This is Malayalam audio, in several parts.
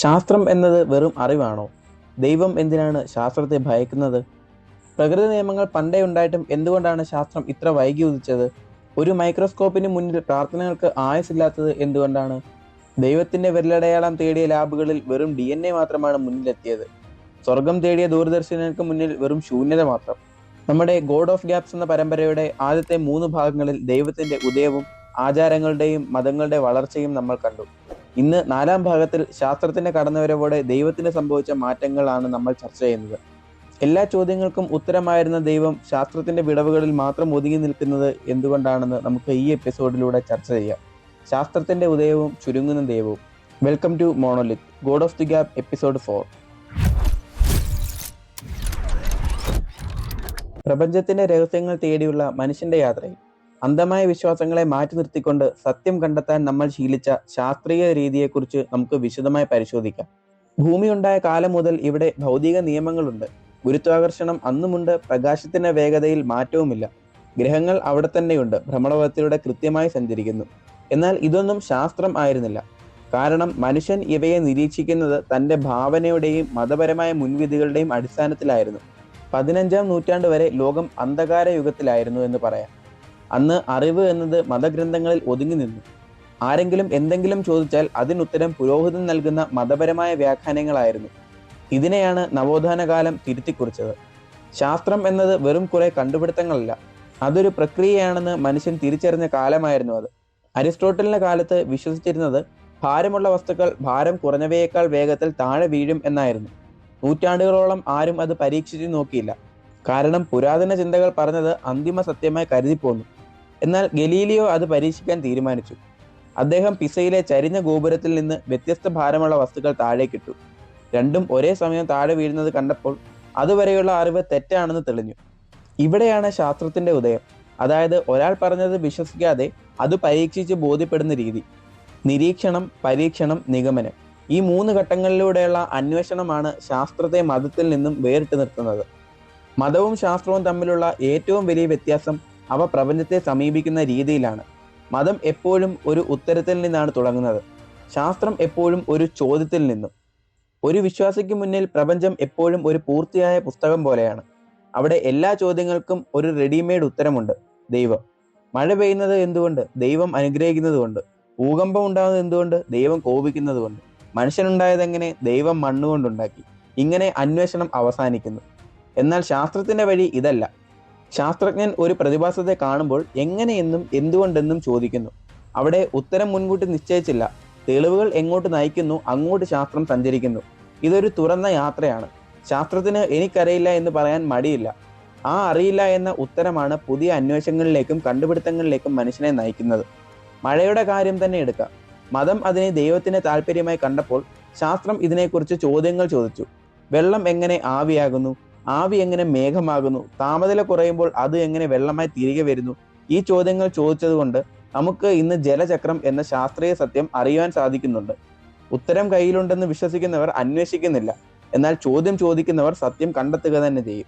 ശാസ്ത്രം എന്നത് വെറും അറിവാണോ? ദൈവം എന്തിനാണ് ശാസ്ത്രത്തെ ഭയക്കുന്നത്? പ്രകൃതി നിയമങ്ങൾ പണ്ടേ ഉണ്ടായിട്ടും എന്തുകൊണ്ടാണ് ശാസ്ത്രം ഇത്ര വൈകി ഉദിച്ചത് ഒരു മൈക്രോസ്കോപ്പിന് മുന്നിൽ പ്രാർത്ഥനകൾക്ക് ആയുസില്ലാത്തത് എന്തുകൊണ്ടാണ്? ദൈവത്തിന്റെ വിരലടയാളം തേടിയ ലാബുകളിൽ വെറും ഡി എൻ എ മാത്രമാണ് മുന്നിലെത്തിയത്. സ്വർഗം തേടിയ ദൂരദർശനങ്ങൾക്ക് മുന്നിൽ വെറും ശൂന്യത മാത്രം. നമ്മുടെ ഗോഡ് ഓഫ് ഗ്യാപ്സ് എന്ന പരമ്പരയുടെ ആദ്യത്തെ മൂന്ന് ഭാഗങ്ങളിൽ ദൈവത്തിന്റെ ഉദയവും ആചാരങ്ങളുടെയും മതങ്ങളുടെ വളർച്ചയും നമ്മൾ കണ്ടു. ഇന്ന് നാലാം ഭാഗത്തിൽ ശാസ്ത്രത്തിന്റെ കടന്നുവരവോടെ ദൈവത്തിന് സംഭവിച്ച മാറ്റങ്ങളാണ് നമ്മൾ ചർച്ച ചെയ്യുന്നത്. എല്ലാ ചോദ്യങ്ങൾക്കും ഉത്തരമായിരുന്ന ദൈവം ശാസ്ത്രത്തിന്റെ വിടവുകളിൽ മാത്രം ഒതുങ്ങി നിൽക്കുന്നത് എന്തുകൊണ്ടാണെന്ന് നമുക്ക് ഈ എപ്പിസോഡിലൂടെ ചർച്ച ചെയ്യാം. ശാസ്ത്രത്തിന്റെ ഉദയവും ചുരുങ്ങുന്ന ദൈവവും. Welcome to Monolith god of the gap episode four പ്രപഞ്ചത്തിന്റെ രഹസ്യങ്ങൾ തേടിയുള്ള മനുഷ്യന്റെ യാത്രയിൽ അന്ധമായ വിശ്വാസങ്ങളെ മാറ്റി നിർത്തിക്കൊണ്ട് സത്യം കണ്ടെത്താൻ നമ്മൾ ശീലിച്ച ശാസ്ത്രീയ രീതിയെക്കുറിച്ച് നമുക്ക് വിശദമായി പരിശോധിക്കാം. ഭൂമി ഉണ്ടായ കാലം മുതൽ ഇവിടെ ഭൗതിക നിയമങ്ങളുണ്ട്. ഗുരുത്വാകർഷണം അന്നുമുണ്ട് പ്രകാശത്തിന്റെ വേഗതയിൽ മാറ്റവുമില്ല. ഗ്രഹങ്ങൾ അവിടെ തന്നെയുണ്ട് ഭ്രമണപഥത്തിലൂടെ കൃത്യമായി സഞ്ചരിക്കുന്നു. എന്നാൽ ഇതൊന്നും ശാസ്ത്രം ആയിരുന്നില്ല. കാരണം മനുഷ്യൻ ഇവയെ നിരീക്ഷിക്കുന്നത് തന്റെ ഭാവനയുടെയും മതപരമായ മുൻവിധികളുടെയും അടിസ്ഥാനത്തിലായിരുന്നു. പതിനഞ്ചാം നൂറ്റാണ്ട് വരെ ലോകം അന്ധകാര യുഗത്തിലായിരുന്നു എന്ന് പറയാം. അന്ന് അറിവ് എന്നത് മതഗ്രന്ഥങ്ങളിൽ ഒതുങ്ങി നിന്നു. ആരെങ്കിലും എന്തെങ്കിലും ചോദിച്ചാൽ അതിനുത്തരം പുരോഹിതൻ നൽകുന്ന മതപരമായ വ്യാഖ്യാനങ്ങളായിരുന്നു. ഇതിനെയാണ് നവോത്ഥാന കാലം തിരുത്തിക്കുറിച്ചത്. ശാസ്ത്രം എന്നത് വെറും കുറെ കണ്ടുപിടുത്തങ്ങളല്ല. അതൊരു പ്രക്രിയയാണെന്ന് മനുഷ്യൻ തിരിച്ചറിഞ്ഞ കാലമായിരുന്നു അത്. അരിസ്റ്റോട്ടലിന്റെ കാലത്ത് വിശ്വസിച്ചിരുന്നത് ഭാരമുള്ള വസ്തുക്കൾ ഭാരം കുറഞ്ഞവയേക്കാൾ വേഗത്തിൽ താഴെ വീഴും എന്നായിരുന്നു. നൂറ്റാണ്ടുകളോളം ആരും അത് പരീക്ഷിച്ചു നോക്കിയില്ല. കാരണം പുരാതന ചിന്തകൾ പറഞ്ഞത് അന്തിമ സത്യമായി കരുതിപ്പോന്നു. എന്നാൽ ഗലീലിയോ അത് പരീക്ഷിക്കാൻ തീരുമാനിച്ചു. അദ്ദേഹം പിസയിലെ ചരിഞ്ഞ ഗോപുരത്തിൽ നിന്ന് വ്യത്യസ്ത ഭാരമുള്ള വസ്തുക്കൾ താഴേക്കിട്ടു രണ്ടും ഒരേ സമയം താഴെ വീഴുന്നത് കണ്ടപ്പോൾ അതുവരെയുള്ള അറിവ് തെറ്റാണെന്ന് തെളിഞ്ഞു. ഇവിടെയാണ് ശാസ്ത്രത്തിന്റെ ഉദയം. അതായത് ഒരാൾ പറഞ്ഞത് വിശ്വസിക്കാതെ അത് പരീക്ഷിച്ച് ബോധ്യപ്പെടുന്ന രീതി. നിരീക്ഷണം പരീക്ഷണം നിഗമനം. ഈ മൂന്ന് ഘട്ടങ്ങളിലൂടെയുള്ള അന്വേഷണമാണ് ശാസ്ത്രത്തെ മതത്തിൽ നിന്നും വേറിട്ട് നിർത്തുന്നത്. മതവും ശാസ്ത്രവും തമ്മിലുള്ള ഏറ്റവും വലിയ വ്യത്യാസം അവ പ്രപഞ്ചത്തെ സമീപിക്കുന്ന രീതിയിലാണ്. മതം എപ്പോഴും ഒരു ഉത്തരത്തിൽ നിന്നാണ് തുടങ്ങുന്നത്. ശാസ്ത്രം എപ്പോഴും ഒരു ചോദ്യത്തിൽ നിന്നും. ഒരു വിശ്വാസിക്ക് മുന്നിൽ പ്രപഞ്ചം എപ്പോഴും ഒരു പൂർത്തിയായ പുസ്തകം പോലെയാണ്. അവിടെ എല്ലാ ചോദ്യങ്ങൾക്കും ഒരു റെഡിമെയ്ഡ് ഉത്തരമുണ്ട്. ദൈവം. മഴ പെയ്യുന്നത് എന്തുകൊണ്ട്? ദൈവം അനുഗ്രഹിക്കുന്നത് കൊണ്ട്. ഭൂകമ്പം ഉണ്ടാകുന്നത് എന്തുകൊണ്ട്? ദൈവം കോപിക്കുന്നത് കൊണ്ട്. മനുഷ്യനുണ്ടായതെങ്ങനെ? ദൈവം മണ്ണുകൊണ്ടുണ്ടാക്കി ഇങ്ങനെ അന്വേഷണം അവസാനിക്കുന്നു. എന്നാൽ ശാസ്ത്രത്തിന്റെ വഴി ഇതല്ല. ശാസ്ത്രജ്ഞൻ ഒരു പ്രതിഭാസത്തെ കാണുമ്പോൾ എങ്ങനെയെന്നും എന്തുകൊണ്ടെന്നും ചോദിക്കുന്നു. അവിടെ ഉത്തരം മുൻകൂട്ടി നിശ്ചയിച്ചില്ല. തെളിവുകൾ എങ്ങോട്ട് നയിക്കുന്നു അങ്ങോട്ട് ശാസ്ത്രം സഞ്ചരിക്കുന്നു. ഇതൊരു തുറന്ന യാത്രയാണ്. ശാസ്ത്രത്തിന് എനിക്കറിയില്ല എന്ന് പറയാൻ മടിയില്ല. ആ അറിയില്ല എന്ന ഉത്തരമാണ് പുതിയ അന്വേഷണങ്ങളിലേക്കും കണ്ടുപിടുത്തങ്ങളിലേക്കും മനുഷ്യനെ നയിക്കുന്നത്. മഴയുടെ കാര്യം തന്നെ എടുക്കാം. മതം അതിനെ ദൈവത്തിന് താല്പര്യമായി കണ്ടപ്പോൾ ശാസ്ത്രം ഇതിനെക്കുറിച്ച് ചോദ്യങ്ങൾ ചോദിച്ചു. വെള്ളം എങ്ങനെ ആവിയാകുന്നു? ആവി എങ്ങനെ മേഘമാകുന്നു? താപനില കുറയുമ്പോൾ അത് എങ്ങനെ വെള്ളമായി തിരികെ വരുന്നു? ഈ ചോദ്യങ്ങൾ ചോദിച്ചതുകൊണ്ട് നമുക്ക് ഇന്ന് ജലചക്രം എന്ന ശാസ്ത്രീയ സത്യം അറിയുവാൻ സാധിക്കുന്നുണ്ട്. ഉത്തരം കയ്യിലുണ്ടെന്ന് വിശ്വസിക്കുന്നവർ അന്വേഷിക്കുന്നില്ല. എന്നാൽ ചോദ്യം ചോദിക്കുന്നവർ സത്യം കണ്ടെത്തുക തന്നെ ചെയ്യും.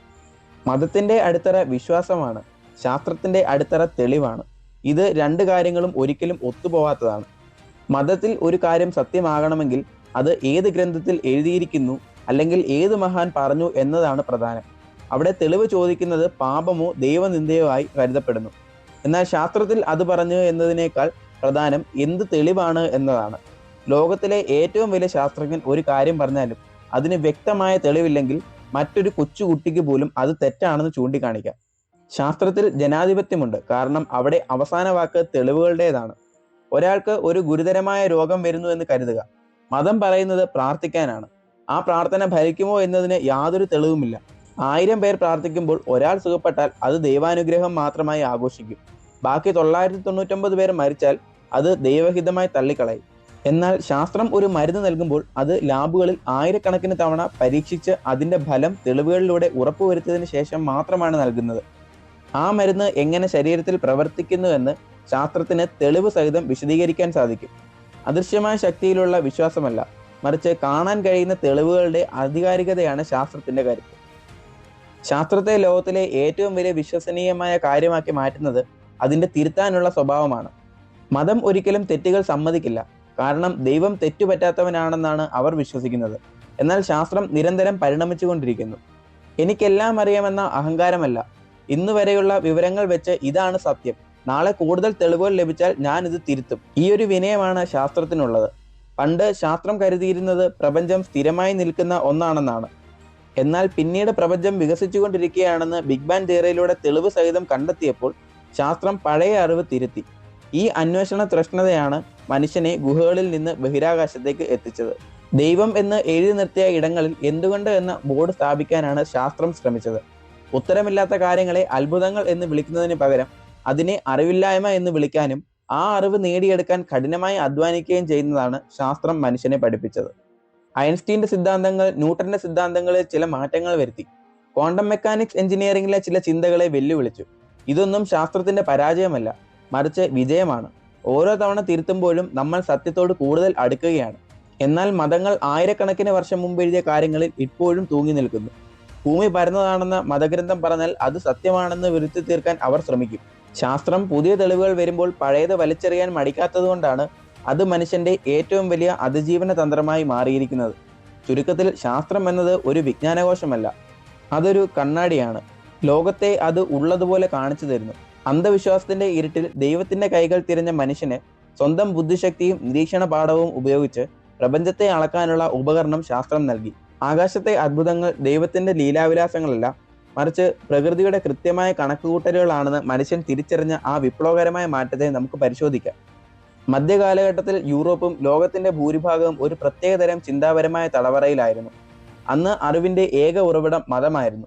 മതത്തിന്റെ അടിത്തറ വിശ്വാസമാണ്. ശാസ്ത്രത്തിന്റെ അടിത്തറ തെളിവാണ്. ഇത് രണ്ട് കാര്യങ്ങളും ഒരിക്കലും ഒത്തുപോവാത്തതാണ്. മതത്തിൽ ഒരു കാര്യം സത്യമാകണമെങ്കിൽ അത് ഏത് ഗ്രന്ഥത്തിൽ എഴുതിയിരിക്കുന്നു അല്ലെങ്കിൽ ഏത് മഹാൻ പറഞ്ഞു എന്നതാണ് പ്രധാനം. അവിടെ തെളിവ് ചോദിക്കുന്നത് പാപമോ ദൈവനിന്ദയോ ആയി കരുതപ്പെടുന്നു. എന്നാൽ ശാസ്ത്രത്തിൽ അത് പറഞ്ഞു എന്നതിനേക്കാൾ പ്രധാനം എന്ത് തെളിവാണ് എന്നതാണ്. ലോകത്തിലെ ഏറ്റവും വലിയ ശാസ്ത്രജ്ഞൻ ഒരു കാര്യം പറഞ്ഞാലും അതിന് വ്യക്തമായ തെളിവില്ലെങ്കിൽ മറ്റൊരു കൊച്ചുകുട്ടിക്ക് പോലും അത് തെറ്റാണെന്ന് ചൂണ്ടിക്കാണിക്കാം. ശാസ്ത്രത്തിൽ ജനാധിപത്യമുണ്ട്. കാരണം അവിടെ അവസാന വാക്ക് തെളിവുകളുടേതാണ്. ഒരാൾക്ക് ഒരു ഗുരുതരമായ രോഗം വരുന്നു എന്ന് കരുതുക. മതം പറയുന്നത് പ്രാർത്ഥിക്കാനാണ്. ആ പ്രാർത്ഥന ഭരിക്കുമോ എന്നതിന് യാതൊരു തെളിവുമില്ല. ആയിരം പേർ പ്രാർത്ഥിക്കുമ്പോൾ ഒരാൾ സുഖപ്പെട്ടാൽ അത് ദൈവാനുഗ്രഹം മാത്രമായി ആഘോഷിക്കും. ബാക്കി തൊള്ളായിരത്തി തൊണ്ണൂറ്റൊമ്പത് പേർ മരിച്ചാൽ അത് ദൈവഹിതമായി തള്ളിക്കളയും. എന്നാൽ ശാസ്ത്രം ഒരു മരുന്ന് നൽകുമ്പോൾ അത് ലാബുകളിൽ ആയിരക്കണക്കിന് തവണ പരീക്ഷിച്ച് അതിന്റെ ഫലം തെളിവുകളിലൂടെ ഉറപ്പുവരുത്തിയതിനു ശേഷം മാത്രമാണ് നൽകുന്നത്. ആ മരുന്ന് എങ്ങനെ ശരീരത്തിൽ പ്രവർത്തിക്കുന്നുവെന്ന് ശാസ്ത്രത്തിന് തെളിവ് സഹിതം വിശദീകരിക്കാൻ സാധിക്കും. അദൃശ്യമായ ശക്തിയിലുള്ള വിശ്വാസമല്ല. മറിച്ച് കാണാൻ കഴിയുന്ന തെളിവുകളുടെ ആധികാരികതയാണ് ശാസ്ത്രത്തിന്റെ കാര്യം. ശാസ്ത്രത്തെ ലോകത്തിലെ ഏറ്റവും വലിയ വിശ്വസനീയമായ കാര്യമാക്കി മാറ്റുന്നത് അതിന്റെ തിരുത്താനുള്ള സ്വഭാവമാണ്. മതം ഒരിക്കലും തെറ്റുകൾ സമ്മതിക്കില്ല. കാരണം ദൈവം തെറ്റുപറ്റാത്തവനാണെന്നാണ് അവർ വിശ്വസിക്കുന്നത്. എന്നാൽ ശാസ്ത്രം നിരന്തരം പരിണമിച്ചുകൊണ്ടിരിക്കുന്നു. എനിക്കെല്ലാം അറിയാമെന്ന അഹങ്കാരമല്ല. ഇന്നു വരെയുള്ള വിവരങ്ങൾ വെച്ച് ഇതാണ് സത്യം. നാളെ കൂടുതൽ തെളിവുകൾ ലഭിച്ചാൽ ഞാൻ ഇത് തിരുത്തും. ഈ ഒരു വിനയമാണ് ശാസ്ത്രത്തിനുള്ളത്. പണ്ട് ശാസ്ത്രം കരുതിയിരുന്നത് പ്രപഞ്ചം സ്ഥിരമായി നിൽക്കുന്ന ഒന്നാണെന്നാണ്. എന്നാൽ പിന്നീട് പ്രപഞ്ചം വികസിച്ചുകൊണ്ടിരിക്കുകയാണെന്ന് ബിഗ് ബാൻ തിയറിയിലൂടെ തെളിവ് സഹിതം കണ്ടെത്തിയപ്പോൾ ശാസ്ത്രം പഴയ അറിവ് തിരുത്തി. ഈ അന്വേഷണ തൃഷ്ണതയാണ് മനുഷ്യനെ ഗുഹകളിൽ നിന്ന് ബഹിരാകാശത്തേക്ക് എത്തിച്ചത്. ദൈവം എന്ന് എഴുതി നിർത്തിയ ഇടങ്ങളിൽ എന്തുകൊണ്ട് എന്ന ബോർഡ് സ്ഥാപിക്കാനാണ് ശാസ്ത്രം ശ്രമിച്ചത്. ഉത്തരമില്ലാത്ത കാര്യങ്ങളെ അത്ഭുതങ്ങൾ എന്ന് വിളിക്കുന്നതിന് പകരം അതിനെ അറിവില്ലായ്മ എന്ന് വിളിക്കാനും ആ അറിവ് നേടിയെടുക്കാൻ കഠിനമായി അധ്വാനിക്കുകയും ചെയ്യുന്നതാണ് ശാസ്ത്രം മനുഷ്യനെ പഠിപ്പിച്ചത്. ഐൻസ്റ്റീന്റെ സിദ്ധാന്തങ്ങൾ ന്യൂട്ടന്റെ സിദ്ധാന്തങ്ങളിൽ ചില മാറ്റങ്ങൾ വരുത്തി. ക്വാണ്ടം മെക്കാനിക്സ് എഞ്ചിനീയറിംഗിലെ ചില ചിന്തകളെ വെല്ലുവിളിച്ചു. ഇതൊന്നും ശാസ്ത്രത്തിന്റെ പരാജയമല്ല മറിച്ച് വിജയമാണ്. ഓരോ തവണ തിരുത്തുമ്പോഴും നമ്മൾ സത്യത്തോട് കൂടുതൽ അടുക്കുകയാണ്. എന്നാൽ മതങ്ങൾ ആയിരക്കണക്കിന് വർഷം മുമ്പ് എഴുതിയ കാര്യങ്ങളിൽ ഇപ്പോഴും തൂങ്ങി നിൽക്കുന്നു. ഭൂമി പരന്നതാണെന്ന് മതഗ്രന്ഥം പറഞ്ഞാൽ അത് സത്യമാണെന്ന് വരുത്തി തീർക്കാൻ അവർ ശ്രമിക്കും. ശാസ്ത്രം പുതിയ തെളിവുകൾ വരുമ്പോൾ പഴയത് വലിച്ചെറിയാൻ മടിക്കാത്തതുകൊണ്ടാണ് അത് മനുഷ്യന്റെ ഏറ്റവും വലിയ അതിജീവന തന്ത്രമായി മാറിയിരിക്കുന്നത്. ചുരുക്കത്തിൽ ശാസ്ത്രം എന്നത് ഒരു വിജ്ഞാനകോശമല്ല അതൊരു കണ്ണാടിയാണ്. ലോകത്തെ അത് ഉള്ളതുപോലെ കാണിച്ചു തരുന്നു. അന്ധവിശ്വാസത്തിന്റെ ഇരുട്ടിൽ ദൈവത്തിന്റെ കൈകൾ തിരഞ്ഞ മനുഷ്യന് സ്വന്തം ബുദ്ധിശക്തിയും നിരീക്ഷണ പാഠവും ഉപയോഗിച്ച് പ്രപഞ്ചത്തെ അളക്കാനുള്ള ഉപകരണം ശാസ്ത്രം നൽകി. ആകാശത്തെ അത്ഭുതങ്ങൾ ദൈവത്തിന്റെ ലീലാവിലാസങ്ങളല്ല മറിച്ച് പ്രകൃതിയുടെ കൃത്യമായ കണക്കുകൂട്ടലുകളാണെന്ന് മനുഷ്യൻ തിരിച്ചറിഞ്ഞ ആ വിപ്ലവകരമായ മാറ്റത്തെ നമുക്ക് പരിശോധിക്കാം. മധ്യകാലഘട്ടത്തിൽ യൂറോപ്പും ലോകത്തിന്റെ ഭൂരിഭാഗവും ഒരു പ്രത്യേകതരം ചിന്താപരമായ തടവറയിലായിരുന്നു. അന്ന് അറിവിന്റെ ഏക ഉറവിടം മതമായിരുന്നു.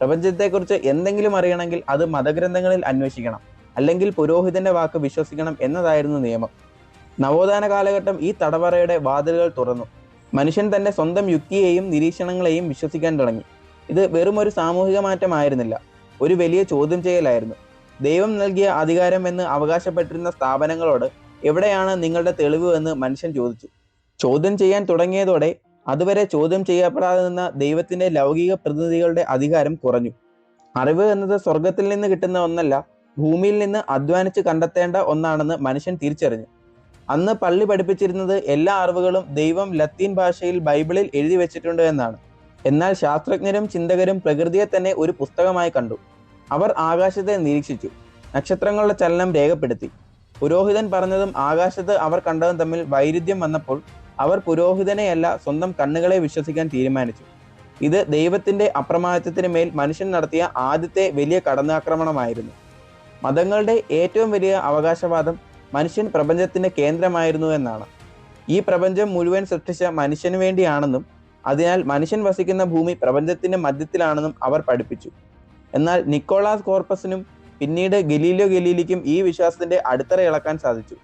പ്രപഞ്ചത്തെക്കുറിച്ച് എന്തെങ്കിലും അറിയണമെങ്കിൽ അത് മതഗ്രന്ഥങ്ങളിൽ അന്വേഷിക്കണം അല്ലെങ്കിൽ പുരോഹിതന്റെ വാക്ക് വിശ്വസിക്കണം എന്നതായിരുന്നു നിയമം. നവോത്ഥാന കാലഘട്ടം ഈ തടവറയുടെ വാതിലുകൾ തുറന്നു. മനുഷ്യൻ തന്റെ സ്വന്തം യുക്തിയെയും നിരീക്ഷണങ്ങളെയും വിശ്വസിക്കാൻ തുടങ്ങി. ഇത് വെറും ഒരു സാമൂഹിക മാറ്റമായിരുന്നില്ല. ഒരു വലിയ ചോദ്യം ചെയ്യലായിരുന്നു. ദൈവം നൽകിയ അധികാരം എന്ന് അവകാശപ്പെട്ടിരുന്ന സ്ഥാപനങ്ങളോട് എവിടെയാണ് നിങ്ങളുടെ തെളിവ് എന്ന് മനുഷ്യൻ ചോദിച്ചു. ചോദ്യം ചെയ്യാൻ തുടങ്ങിയതോടെ അതുവരെ ചോദ്യം ചെയ്യപ്പെടാതെ നിന്ന ദൈവത്തിന്റെ ലൗകിക പ്രതിനിധികളുടെ അധികാരം കുറഞ്ഞു. അറിവ് എന്നത് സ്വർഗത്തിൽ നിന്ന് കിട്ടുന്ന ഒന്നല്ല ഭൂമിയിൽ നിന്ന് അധ്വാനിച്ച് കണ്ടെത്തേണ്ട ഒന്നാണെന്ന് മനുഷ്യൻ തിരിച്ചറിഞ്ഞു. അന്ന് പള്ളി പഠിപ്പിച്ചിരുന്നത് എല്ലാ അറിവുകളും ദൈവം ലത്തീൻ ഭാഷയിൽ ബൈബിളിൽ എഴുതി വെച്ചിട്ടുണ്ട് എന്നാണ്. എന്നാൽ ശാസ്ത്രജ്ഞരും ചിന്തകരും പ്രകൃതിയെ തന്നെ ഒരു പുസ്തകമായി കണ്ടു. അവർ ആകാശത്തെ നിരീക്ഷിച്ചു. നക്ഷത്രങ്ങളുടെ ചലനം രേഖപ്പെടുത്തി. പുരോഹിതൻ പറഞ്ഞതും ആകാശത്ത് അവർ കണ്ടതും തമ്മിൽ വൈരുദ്ധ്യം വന്നപ്പോൾ അവർ പുരോഹിതനെയല്ല സ്വന്തം കണ്ണുകളെ വിശ്വസിക്കാൻ തീരുമാനിച്ചു. ഇത് ദൈവത്തിന്റെ അപ്രമാദിത്വത്തിന് മേൽ മനുഷ്യൻ നടത്തിയ ആദ്യത്തെ വലിയ കടന്നാക്രമണമായിരുന്നു. മതങ്ങളുടെ ഏറ്റവും വലിയ അവകാശവാദം മനുഷ്യൻ പ്രപഞ്ചത്തിന്റെ കേന്ദ്രമായിരുന്നു എന്നാണ്. ഈ പ്രപഞ്ചം മുഴുവൻ സൃഷ്ടിച്ച മനുഷ്യന് വേണ്ടിയാണെന്നും അതിനാൽ മനുഷ്യൻ വസിക്കുന്ന ഭൂമി പ്രപഞ്ചത്തിന്റെ മധ്യത്തിലാണെന്നും അവർ പഠിപ്പിച്ചു. എന്നാൽ നിക്കോളാസ് കോർപ്പസിനും പിന്നീട് ഗലീലിയോ ഗലീലിക്കും ഈ വിശ്വാസത്തിന്റെ അടിത്തറ ഇളക്കാൻ സാധിച്ചു.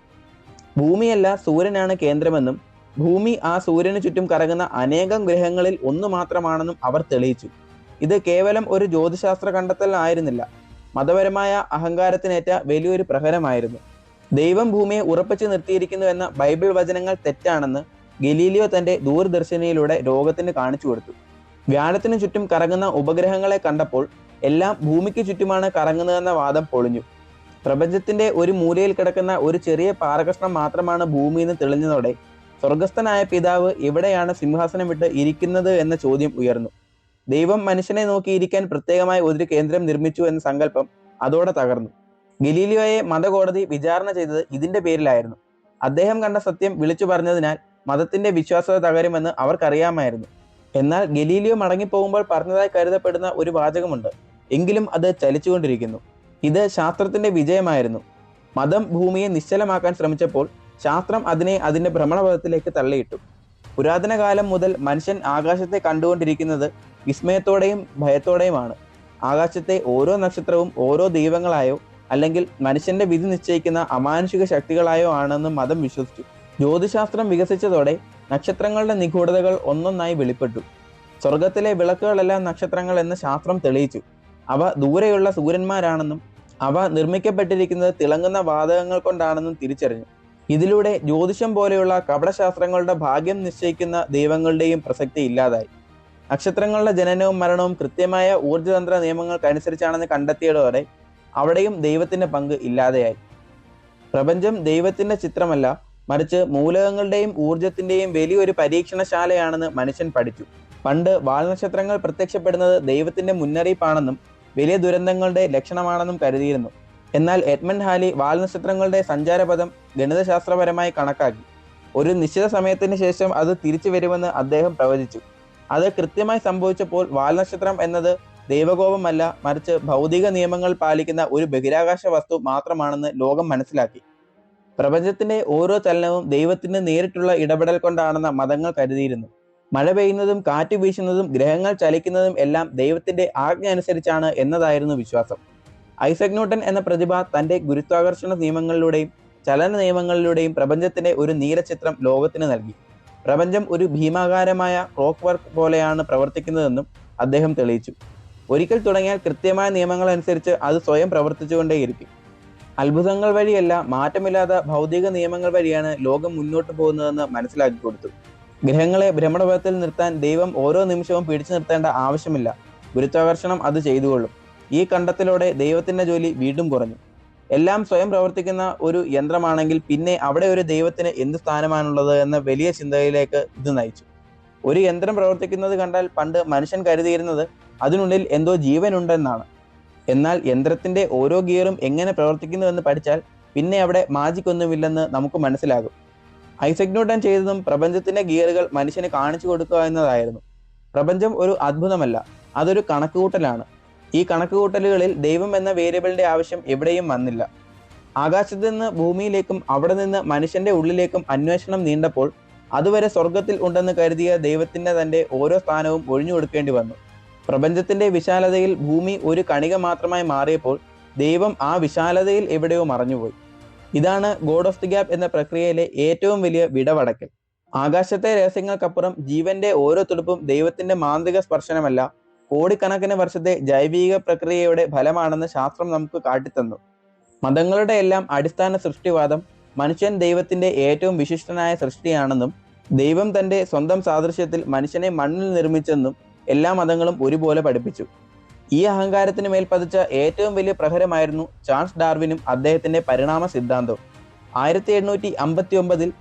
ഭൂമിയല്ല സൂര്യനാണ് കേന്ദ്രമെന്നും ഭൂമി ആ സൂര്യന് ചുറ്റും കറങ്ങുന്ന അനേകം ഗ്രഹങ്ങളിൽ ഒന്ന് മാത്രമാണെന്നും അവർ തെളിയിച്ചു. ഇത് കേവലം ഒരു ജ്യോതിശാസ്ത്ര കണ്ടെത്തൽ ആയിരുന്നില്ല. മതപരമായ അഹങ്കാരത്തിനേറ്റ വലിയൊരു പ്രഹരമായിരുന്നു. ദൈവം ഭൂമിയെ ഉറപ്പിച്ചു നിർത്തിയിരിക്കുന്നു എന്ന ബൈബിൾ വചനങ്ങൾ തെറ്റാണെന്ന് ഗലീലിയോ തന്റെ ദൂരദർശിനിയിലൂടെ രോഗത്തിന് കാണിച്ചു കൊടുത്തു. വ്യാഴത്തിന് ചുറ്റും കറങ്ങുന്ന ഉപഗ്രഹങ്ങളെ കണ്ടപ്പോൾ എല്ലാം ഭൂമിക്ക് ചുറ്റുമാണ് കറങ്ങുന്നതെന്ന വാദം പൊളിഞ്ഞു. പ്രപഞ്ചത്തിന്റെ ഒരു മൂലയിൽ കിടക്കുന്ന ഒരു ചെറിയ പാറകഷ്ണം മാത്രമാണ് ഭൂമിയിൽ നിന്ന് തെളിഞ്ഞതോടെ സ്വർഗസ്ഥനായ പിതാവ് എവിടെയാണ് സിംഹാസനം വിട്ട് ഇരിക്കുന്നത് എന്ന ചോദ്യം ഉയർന്നു. ദൈവം മനുഷ്യനെ നോക്കിയിരിക്കാൻ പ്രത്യേകമായി ഒരു കേന്ദ്രം നിർമ്മിച്ചു എന്ന സങ്കല്പം അതോടെ തകർന്നു. ഗലീലിയോയെ മതകോടതി വിചാരണ ചെയ്തത് ഇതിന്റെ പേരിലായിരുന്നു. അദ്ദേഹം കണ്ട സത്യം വിളിച്ചു പറഞ്ഞതിനാൽ മതത്തിന്റെ വിശ്വാസത തകരുമെന്ന് അവർക്കറിയാമായിരുന്നു. എന്നാൽ ഗലീലിയോ മടങ്ങിപ്പോകുമ്പോൾ പറഞ്ഞതായി കരുതപ്പെടുന്ന ഒരു വാചകമുണ്ട്. എങ്കിലും അത് ചലിച്ചുകൊണ്ടിരിക്കുന്നു. ഇത് ശാസ്ത്രത്തിന്റെ വിജയമായിരുന്നു. മതം ഭൂമിയെ നിശ്ചലമാക്കാൻ ശ്രമിച്ചപ്പോൾ ശാസ്ത്രം അതിനെ അതിന്റെ ഭ്രമണപഥത്തിലേക്ക് തള്ളിയിട്ടു. പുരാതന കാലം മുതൽ മനുഷ്യൻ ആകാശത്തെ കണ്ടുകൊണ്ടിരിക്കുന്നത് വിസ്മയത്തോടെയും ഭയത്തോടെയുമാണ്. ആകാശത്തെ ഓരോ നക്ഷത്രവും ഓരോ ദൈവങ്ങളായോ അല്ലെങ്കിൽ മനുഷ്യന്റെ വിധി നിശ്ചയിക്കുന്ന അമാനുഷിക ശക്തികളായോ ആണെന്ന് മതം വിശ്വസിച്ചു. ജ്യോതിശാസ്ത്രം വികസിച്ചതോടെ നക്ഷത്രങ്ങളുടെ നിഗൂഢതകൾ ഒന്നൊന്നായി വെളിപ്പെട്ടു. സ്വർഗത്തിലെ വിളക്കുകളെല്ലാം നക്ഷത്രങ്ങൾ എന്ന് ശാസ്ത്രം തെളിയിച്ചു. അവ ദൂരെയുള്ള സൂര്യന്മാരാണെന്നും അവ നിർമ്മിക്കപ്പെട്ടിരിക്കുന്നത് തിളങ്ങുന്ന വാതകങ്ങൾ കൊണ്ടാണെന്നും തിരിച്ചറിഞ്ഞു. ഇതിലൂടെ ജ്യോതിഷം പോലെയുള്ള കപടശാസ്ത്രങ്ങളുടെ ഭാഗ്യം നിശ്ചയിക്കുന്ന ദൈവങ്ങളുടെയും പ്രസക്തി ഇല്ലാതായി. നക്ഷത്രങ്ങളുടെ ജനനവും മരണവും കൃത്യമായ ഊർജതന്ത്ര നിയമങ്ങൾക്കനുസരിച്ചാണെന്ന് കണ്ടെത്തിയതോടെ അവിടെയും ദൈവത്തിന്റെ പങ്ക് ഇല്ലാതെയായി. പ്രപഞ്ചം ദൈവത്തിന്റെ ചിത്രമല്ല മറിച്ച് മൂലകങ്ങളുടെയും ഊർജത്തിന്റെയും വലിയൊരു പരീക്ഷണശാലയാണെന്ന് മനുഷ്യൻ പഠിച്ചു. പണ്ട് വാൽനക്ഷത്രങ്ങൾ പ്രത്യക്ഷപ്പെടുന്നത് ദൈവത്തിന്റെ മുന്നറിയിപ്പാണെന്നും വലിയ ദുരന്തങ്ങളുടെ ലക്ഷണമാണെന്നും കരുതിയിരുന്നു. എന്നാൽ എഡ്മണ്ട് ഹാലി വാൽനക്ഷത്രങ്ങളുടെ സഞ്ചാരപഥം ഗണിതശാസ്ത്രപരമായി കണക്കാക്കി. ഒരു നിശ്ചിത സമയത്തിന് ശേഷം അത് തിരിച്ചു വരുമെന്ന് അദ്ദേഹം പ്രവചിച്ചു. അത് കൃത്യമായി സംഭവിച്ചപ്പോൾ വാൽനക്ഷത്രം എന്നത് ദൈവകോപമല്ല മറിച്ച് ഭൗതിക നിയമങ്ങൾ പാലിക്കുന്ന ഒരു ബഹിരാകാശ വസ്തു മാത്രമാണെന്ന് ലോകം മനസ്സിലാക്കി. പ്രപഞ്ചത്തിന്റെ ഓരോ ചലനവും ദൈവത്തിന്റെ നേരിട്ടുള്ള ഇടപെടൽ കൊണ്ടാണെന്ന മതങ്ങൾ കരുതിയിരുന്നു. മഴ പെയ്യുന്നതും കാറ്റ് വീശുന്നതും ഗ്രഹങ്ങൾ ചലിക്കുന്നതും എല്ലാം ദൈവത്തിന്റെ ആജ്ഞ അനുസരിച്ചാണ് എന്നതായിരുന്നു വിശ്വാസം. ഐസക് ന്യൂട്ടൻ എന്ന പ്രതിഭ തന്റെ ഗുരുത്വാകർഷണ നിയമങ്ങളിലൂടെയും ചലന നിയമങ്ങളിലൂടെയും പ്രപഞ്ചത്തിന്റെ ഒരു നീലചിത്രം ലോകത്തിന് നൽകി. പ്രപഞ്ചം ഒരു ഭീമാകാരമായ ക്ലോക്ക് വർക്ക് പോലെയാണ് പ്രവർത്തിക്കുന്നതെന്നും അദ്ദേഹം തെളിയിച്ചു. ഒരിക്കൽ തുടങ്ങിയാൽ കൃത്യമായ നിയമങ്ങൾ അനുസരിച്ച് അത് സ്വയം പ്രവർത്തിച്ചുകൊണ്ടേയിരിക്കും. അത്ഭുതങ്ങൾ വഴിയല്ല മാറ്റമില്ലാത്ത ഭൗതിക നിയമങ്ങൾ വഴിയാണ് ലോകം മുന്നോട്ട് പോകുന്നതെന്ന് മനസ്സിലാക്കി കൊടുത്തു. ഗ്രഹങ്ങളെ ഭ്രമണപഥത്തിൽ നിർത്താൻ ദൈവം ഓരോ നിമിഷവും പിടിച്ചു നിർത്തേണ്ട ആവശ്യമില്ല. ഗുരുത്വാകർഷണം അത് ചെയ്തുകൊള്ളും. ഈ കണ്ടെത്തലോടെ ദൈവത്തിന്റെ ജോലി വീണ്ടും കുറഞ്ഞു. എല്ലാം സ്വയം പ്രവർത്തിക്കുന്ന ഒരു യന്ത്രമാണെങ്കിൽ പിന്നെ അവിടെ ഒരു ദൈവത്തിന് എന്ത് സ്ഥാനമാണുള്ളത് എന്ന വലിയ ചിന്തയിലേക്ക് ഇത് നയിച്ചു. ഒരു യന്ത്രം പ്രവർത്തിക്കുന്നത് കണ്ടാൽ പണ്ട് മനുഷ്യൻ കരുതിയിരുന്നത് അതിനുള്ളിൽ എന്തോ ജീവനുണ്ടെന്നാണ്. എന്നാൽ യന്ത്രത്തിന്റെ ഓരോ ഗിയറും എങ്ങനെ പ്രവർത്തിക്കുന്നുവെന്ന് പഠിച്ചാൽ പിന്നെ അവിടെ മാജിക് ഒന്നുമില്ലെന്ന് നമുക്ക് മനസ്സിലാകും. ഐസക് ന്യൂട്ടൻ ചെയ്തതും പ്രപഞ്ചത്തിന്റെ ഗിയറുകൾ മനുഷ്യന് കാണിച്ചു കൊടുക്കുക എന്നതായിരുന്നു. പ്രപഞ്ചം ഒരു അത്ഭുതമല്ല അതൊരു കണക്കുകൂട്ടലാണ്. ഈ കണക്കുകൂട്ടലുകളിൽ ദൈവം എന്ന വേരിയബിളിന്റെ ആവശ്യം എവിടെയും വന്നില്ല. ആകാശത്ത് നിന്ന് ഭൂമിയിലേക്കും അവിടെ നിന്ന് മനുഷ്യന്റെ ഉള്ളിലേക്കും അന്വേഷണം നീണ്ടപ്പോൾ അതുവരെ സ്വർഗത്തിൽ ഉണ്ടെന്ന് കരുതിയ ദൈവത്തിന്റെ തന്റെ ഓരോ സ്ഥാനവും ഒഴിഞ്ഞു കൊടുക്കേണ്ടി വന്നു. പ്രപഞ്ചത്തിന്റെ വിശാലതയിൽ ഭൂമി ഒരു കണിക മാത്രമായി മാറിയപ്പോൾ ദൈവം ആ വിശാലതയിൽ എവിടെയോ മറഞ്ഞുപോയി. ഇതാണ് ഗോഡ് ഓഫ് ദി ഗ്യാപ്പ് എന്ന പ്രക്രിയയിലെ ഏറ്റവും വലിയ വിടവടക്കൽ. ആകാശത്തെ രഹസ്യങ്ങൾക്കപ്പുറം ജീവന്റെ ഓരോ തുടുപ്പും ദൈവത്തിന്റെ മാന്ത്രിക സ്പർശനമല്ല കോടിക്കണക്കിന് വർഷത്തെ ജൈവിക പ്രക്രിയയുടെ ഫലമാണെന്ന് ശാസ്ത്രം നമുക്ക് കാട്ടിത്തന്നു. മതങ്ങളുടെ എല്ലാം അടിസ്ഥാന സൃഷ്ടിവാദം മനുഷ്യൻ ദൈവത്തിന്റെ ഏറ്റവും വിശിഷ്ടനായ സൃഷ്ടിയാണെന്നും ദൈവം തന്റെ സ്വന്തം സാദൃശ്യത്തിൽ മനുഷ്യനെ മണ്ണിൽ നിർമ്മിച്ചെന്നും എല്ലാ മതങ്ങളും ഒരുപോലെ പഠിപ്പിച്ചു. ഈ അഹങ്കാരത്തിന് മേൽ പതിച്ച ഏറ്റവും വലിയ പ്രഹരമായിരുന്നു ചാൾസ് ഡാർവിനും അദ്ദേഹത്തിന്റെ പരിണാമ സിദ്ധാന്തവും. ആയിരത്തി എണ്ണൂറ്റി അമ്പത്തി ഒമ്പതിൽ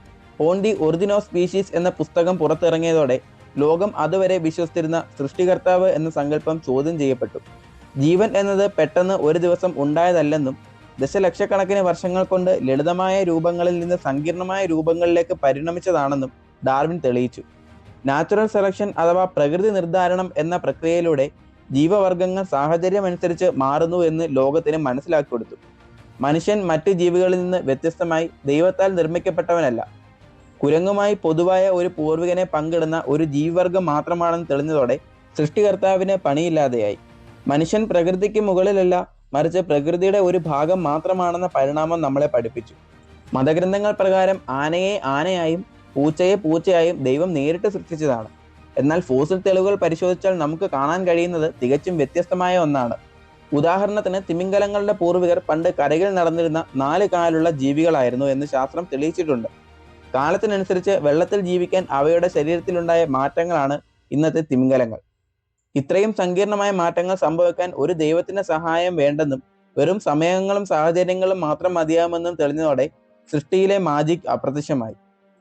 ഓൺ ഓഫ് സ്പീഷീസ് എന്ന പുസ്തകം പുറത്തിറങ്ങിയതോടെ ലോകം അതുവരെ വിശ്വസിച്ചിരുന്ന സൃഷ്ടികർത്താവ് എന്ന സങ്കല്പം ചോദ്യം ചെയ്യപ്പെട്ടു. ജീവൻ എന്നത് പെട്ടെന്ന് ഒരു ദിവസം ഉണ്ടായതല്ലെന്നും ദശലക്ഷക്കണക്കിന് വർഷങ്ങൾ കൊണ്ട് ലളിതമായ രൂപങ്ങളിൽ നിന്ന് സങ്കീർണമായ രൂപങ്ങളിലേക്ക് പരിണമിച്ചതാണെന്നും ഡാർവിൻ തെളിയിച്ചു. നാച്ചുറൽ സെലക്ഷൻ അഥവാ പ്രകൃതി നിർദ്ധാരണം എന്ന പ്രക്രിയയിലൂടെ ജീവവർഗങ്ങൾ സാഹചര്യമനുസരിച്ച് മാറുന്നു എന്ന് ലോകത്തിന് മനസ്സിലാക്കി കൊടുത്തു. മനുഷ്യൻ മറ്റു ജീവികളിൽ നിന്ന് വ്യത്യസ്തമായി ദൈവത്താൽ നിർമ്മിക്കപ്പെട്ടവനല്ല. കുരങ്ങുമായി പൊതുവായ ഒരു പൂർവികനെ പങ്കിടുന്ന ഒരു ജീവിവർഗം മാത്രമാണെന്ന് തെളിഞ്ഞതോടെ സൃഷ്ടികർത്താവിന് പണിയില്ലാതെയായി. മനുഷ്യൻ പ്രകൃതിക്ക് മുകളിലല്ല മറിച്ച് പ്രകൃതിയുടെ ഒരു ഭാഗം മാത്രമാണെന്ന പരിണാമം നമ്മളെ പഠിപ്പിച്ചു. മതഗ്രന്ഥങ്ങൾ പ്രകാരം ആനയെ ആനയായും പൂച്ചയെ പൂച്ചയായും ദൈവം നേരിട്ട് സൃഷ്ടിച്ചതാണ്. എന്നാൽ ഫോസിൽ തെളിവുകൾ പരിശോധിച്ചാൽ നമുക്ക് കാണാൻ കഴിയുന്നത് തികച്ചും വ്യത്യസ്തമായ ഒന്നാണ്. ഉദാഹരണത്തിന് തിമിംഗലങ്ങളുടെ പൂർവികർ പണ്ട് കരയിൽ നടന്നിരുന്ന നാല് കാലുള്ള ജീവികളായിരുന്നു എന്ന് ശാസ്ത്രം തെളിയിച്ചിട്ടുണ്ട്. കാലത്തിനനുസരിച്ച് വെള്ളത്തിൽ ജീവിക്കാൻ അവയുടെ ശരീരത്തിലുണ്ടായ മാറ്റങ്ങളാണ് ഇന്നത്തെ തിമിംഗലങ്ങൾ. ഇത്രയും സങ്കീർണമായ മാറ്റങ്ങൾ സംഭവിക്കാൻ ഒരു ദൈവത്തിന്റെ സഹായം വേണ്ടെന്നും വെറും സമയങ്ങളും സാഹചര്യങ്ങളും മാത്രം മതിയാകുമെന്നും തെളിഞ്ഞതോടെ സൃഷ്ടിയിലെ മാജിക് അപ്രത്യക്ഷമായി.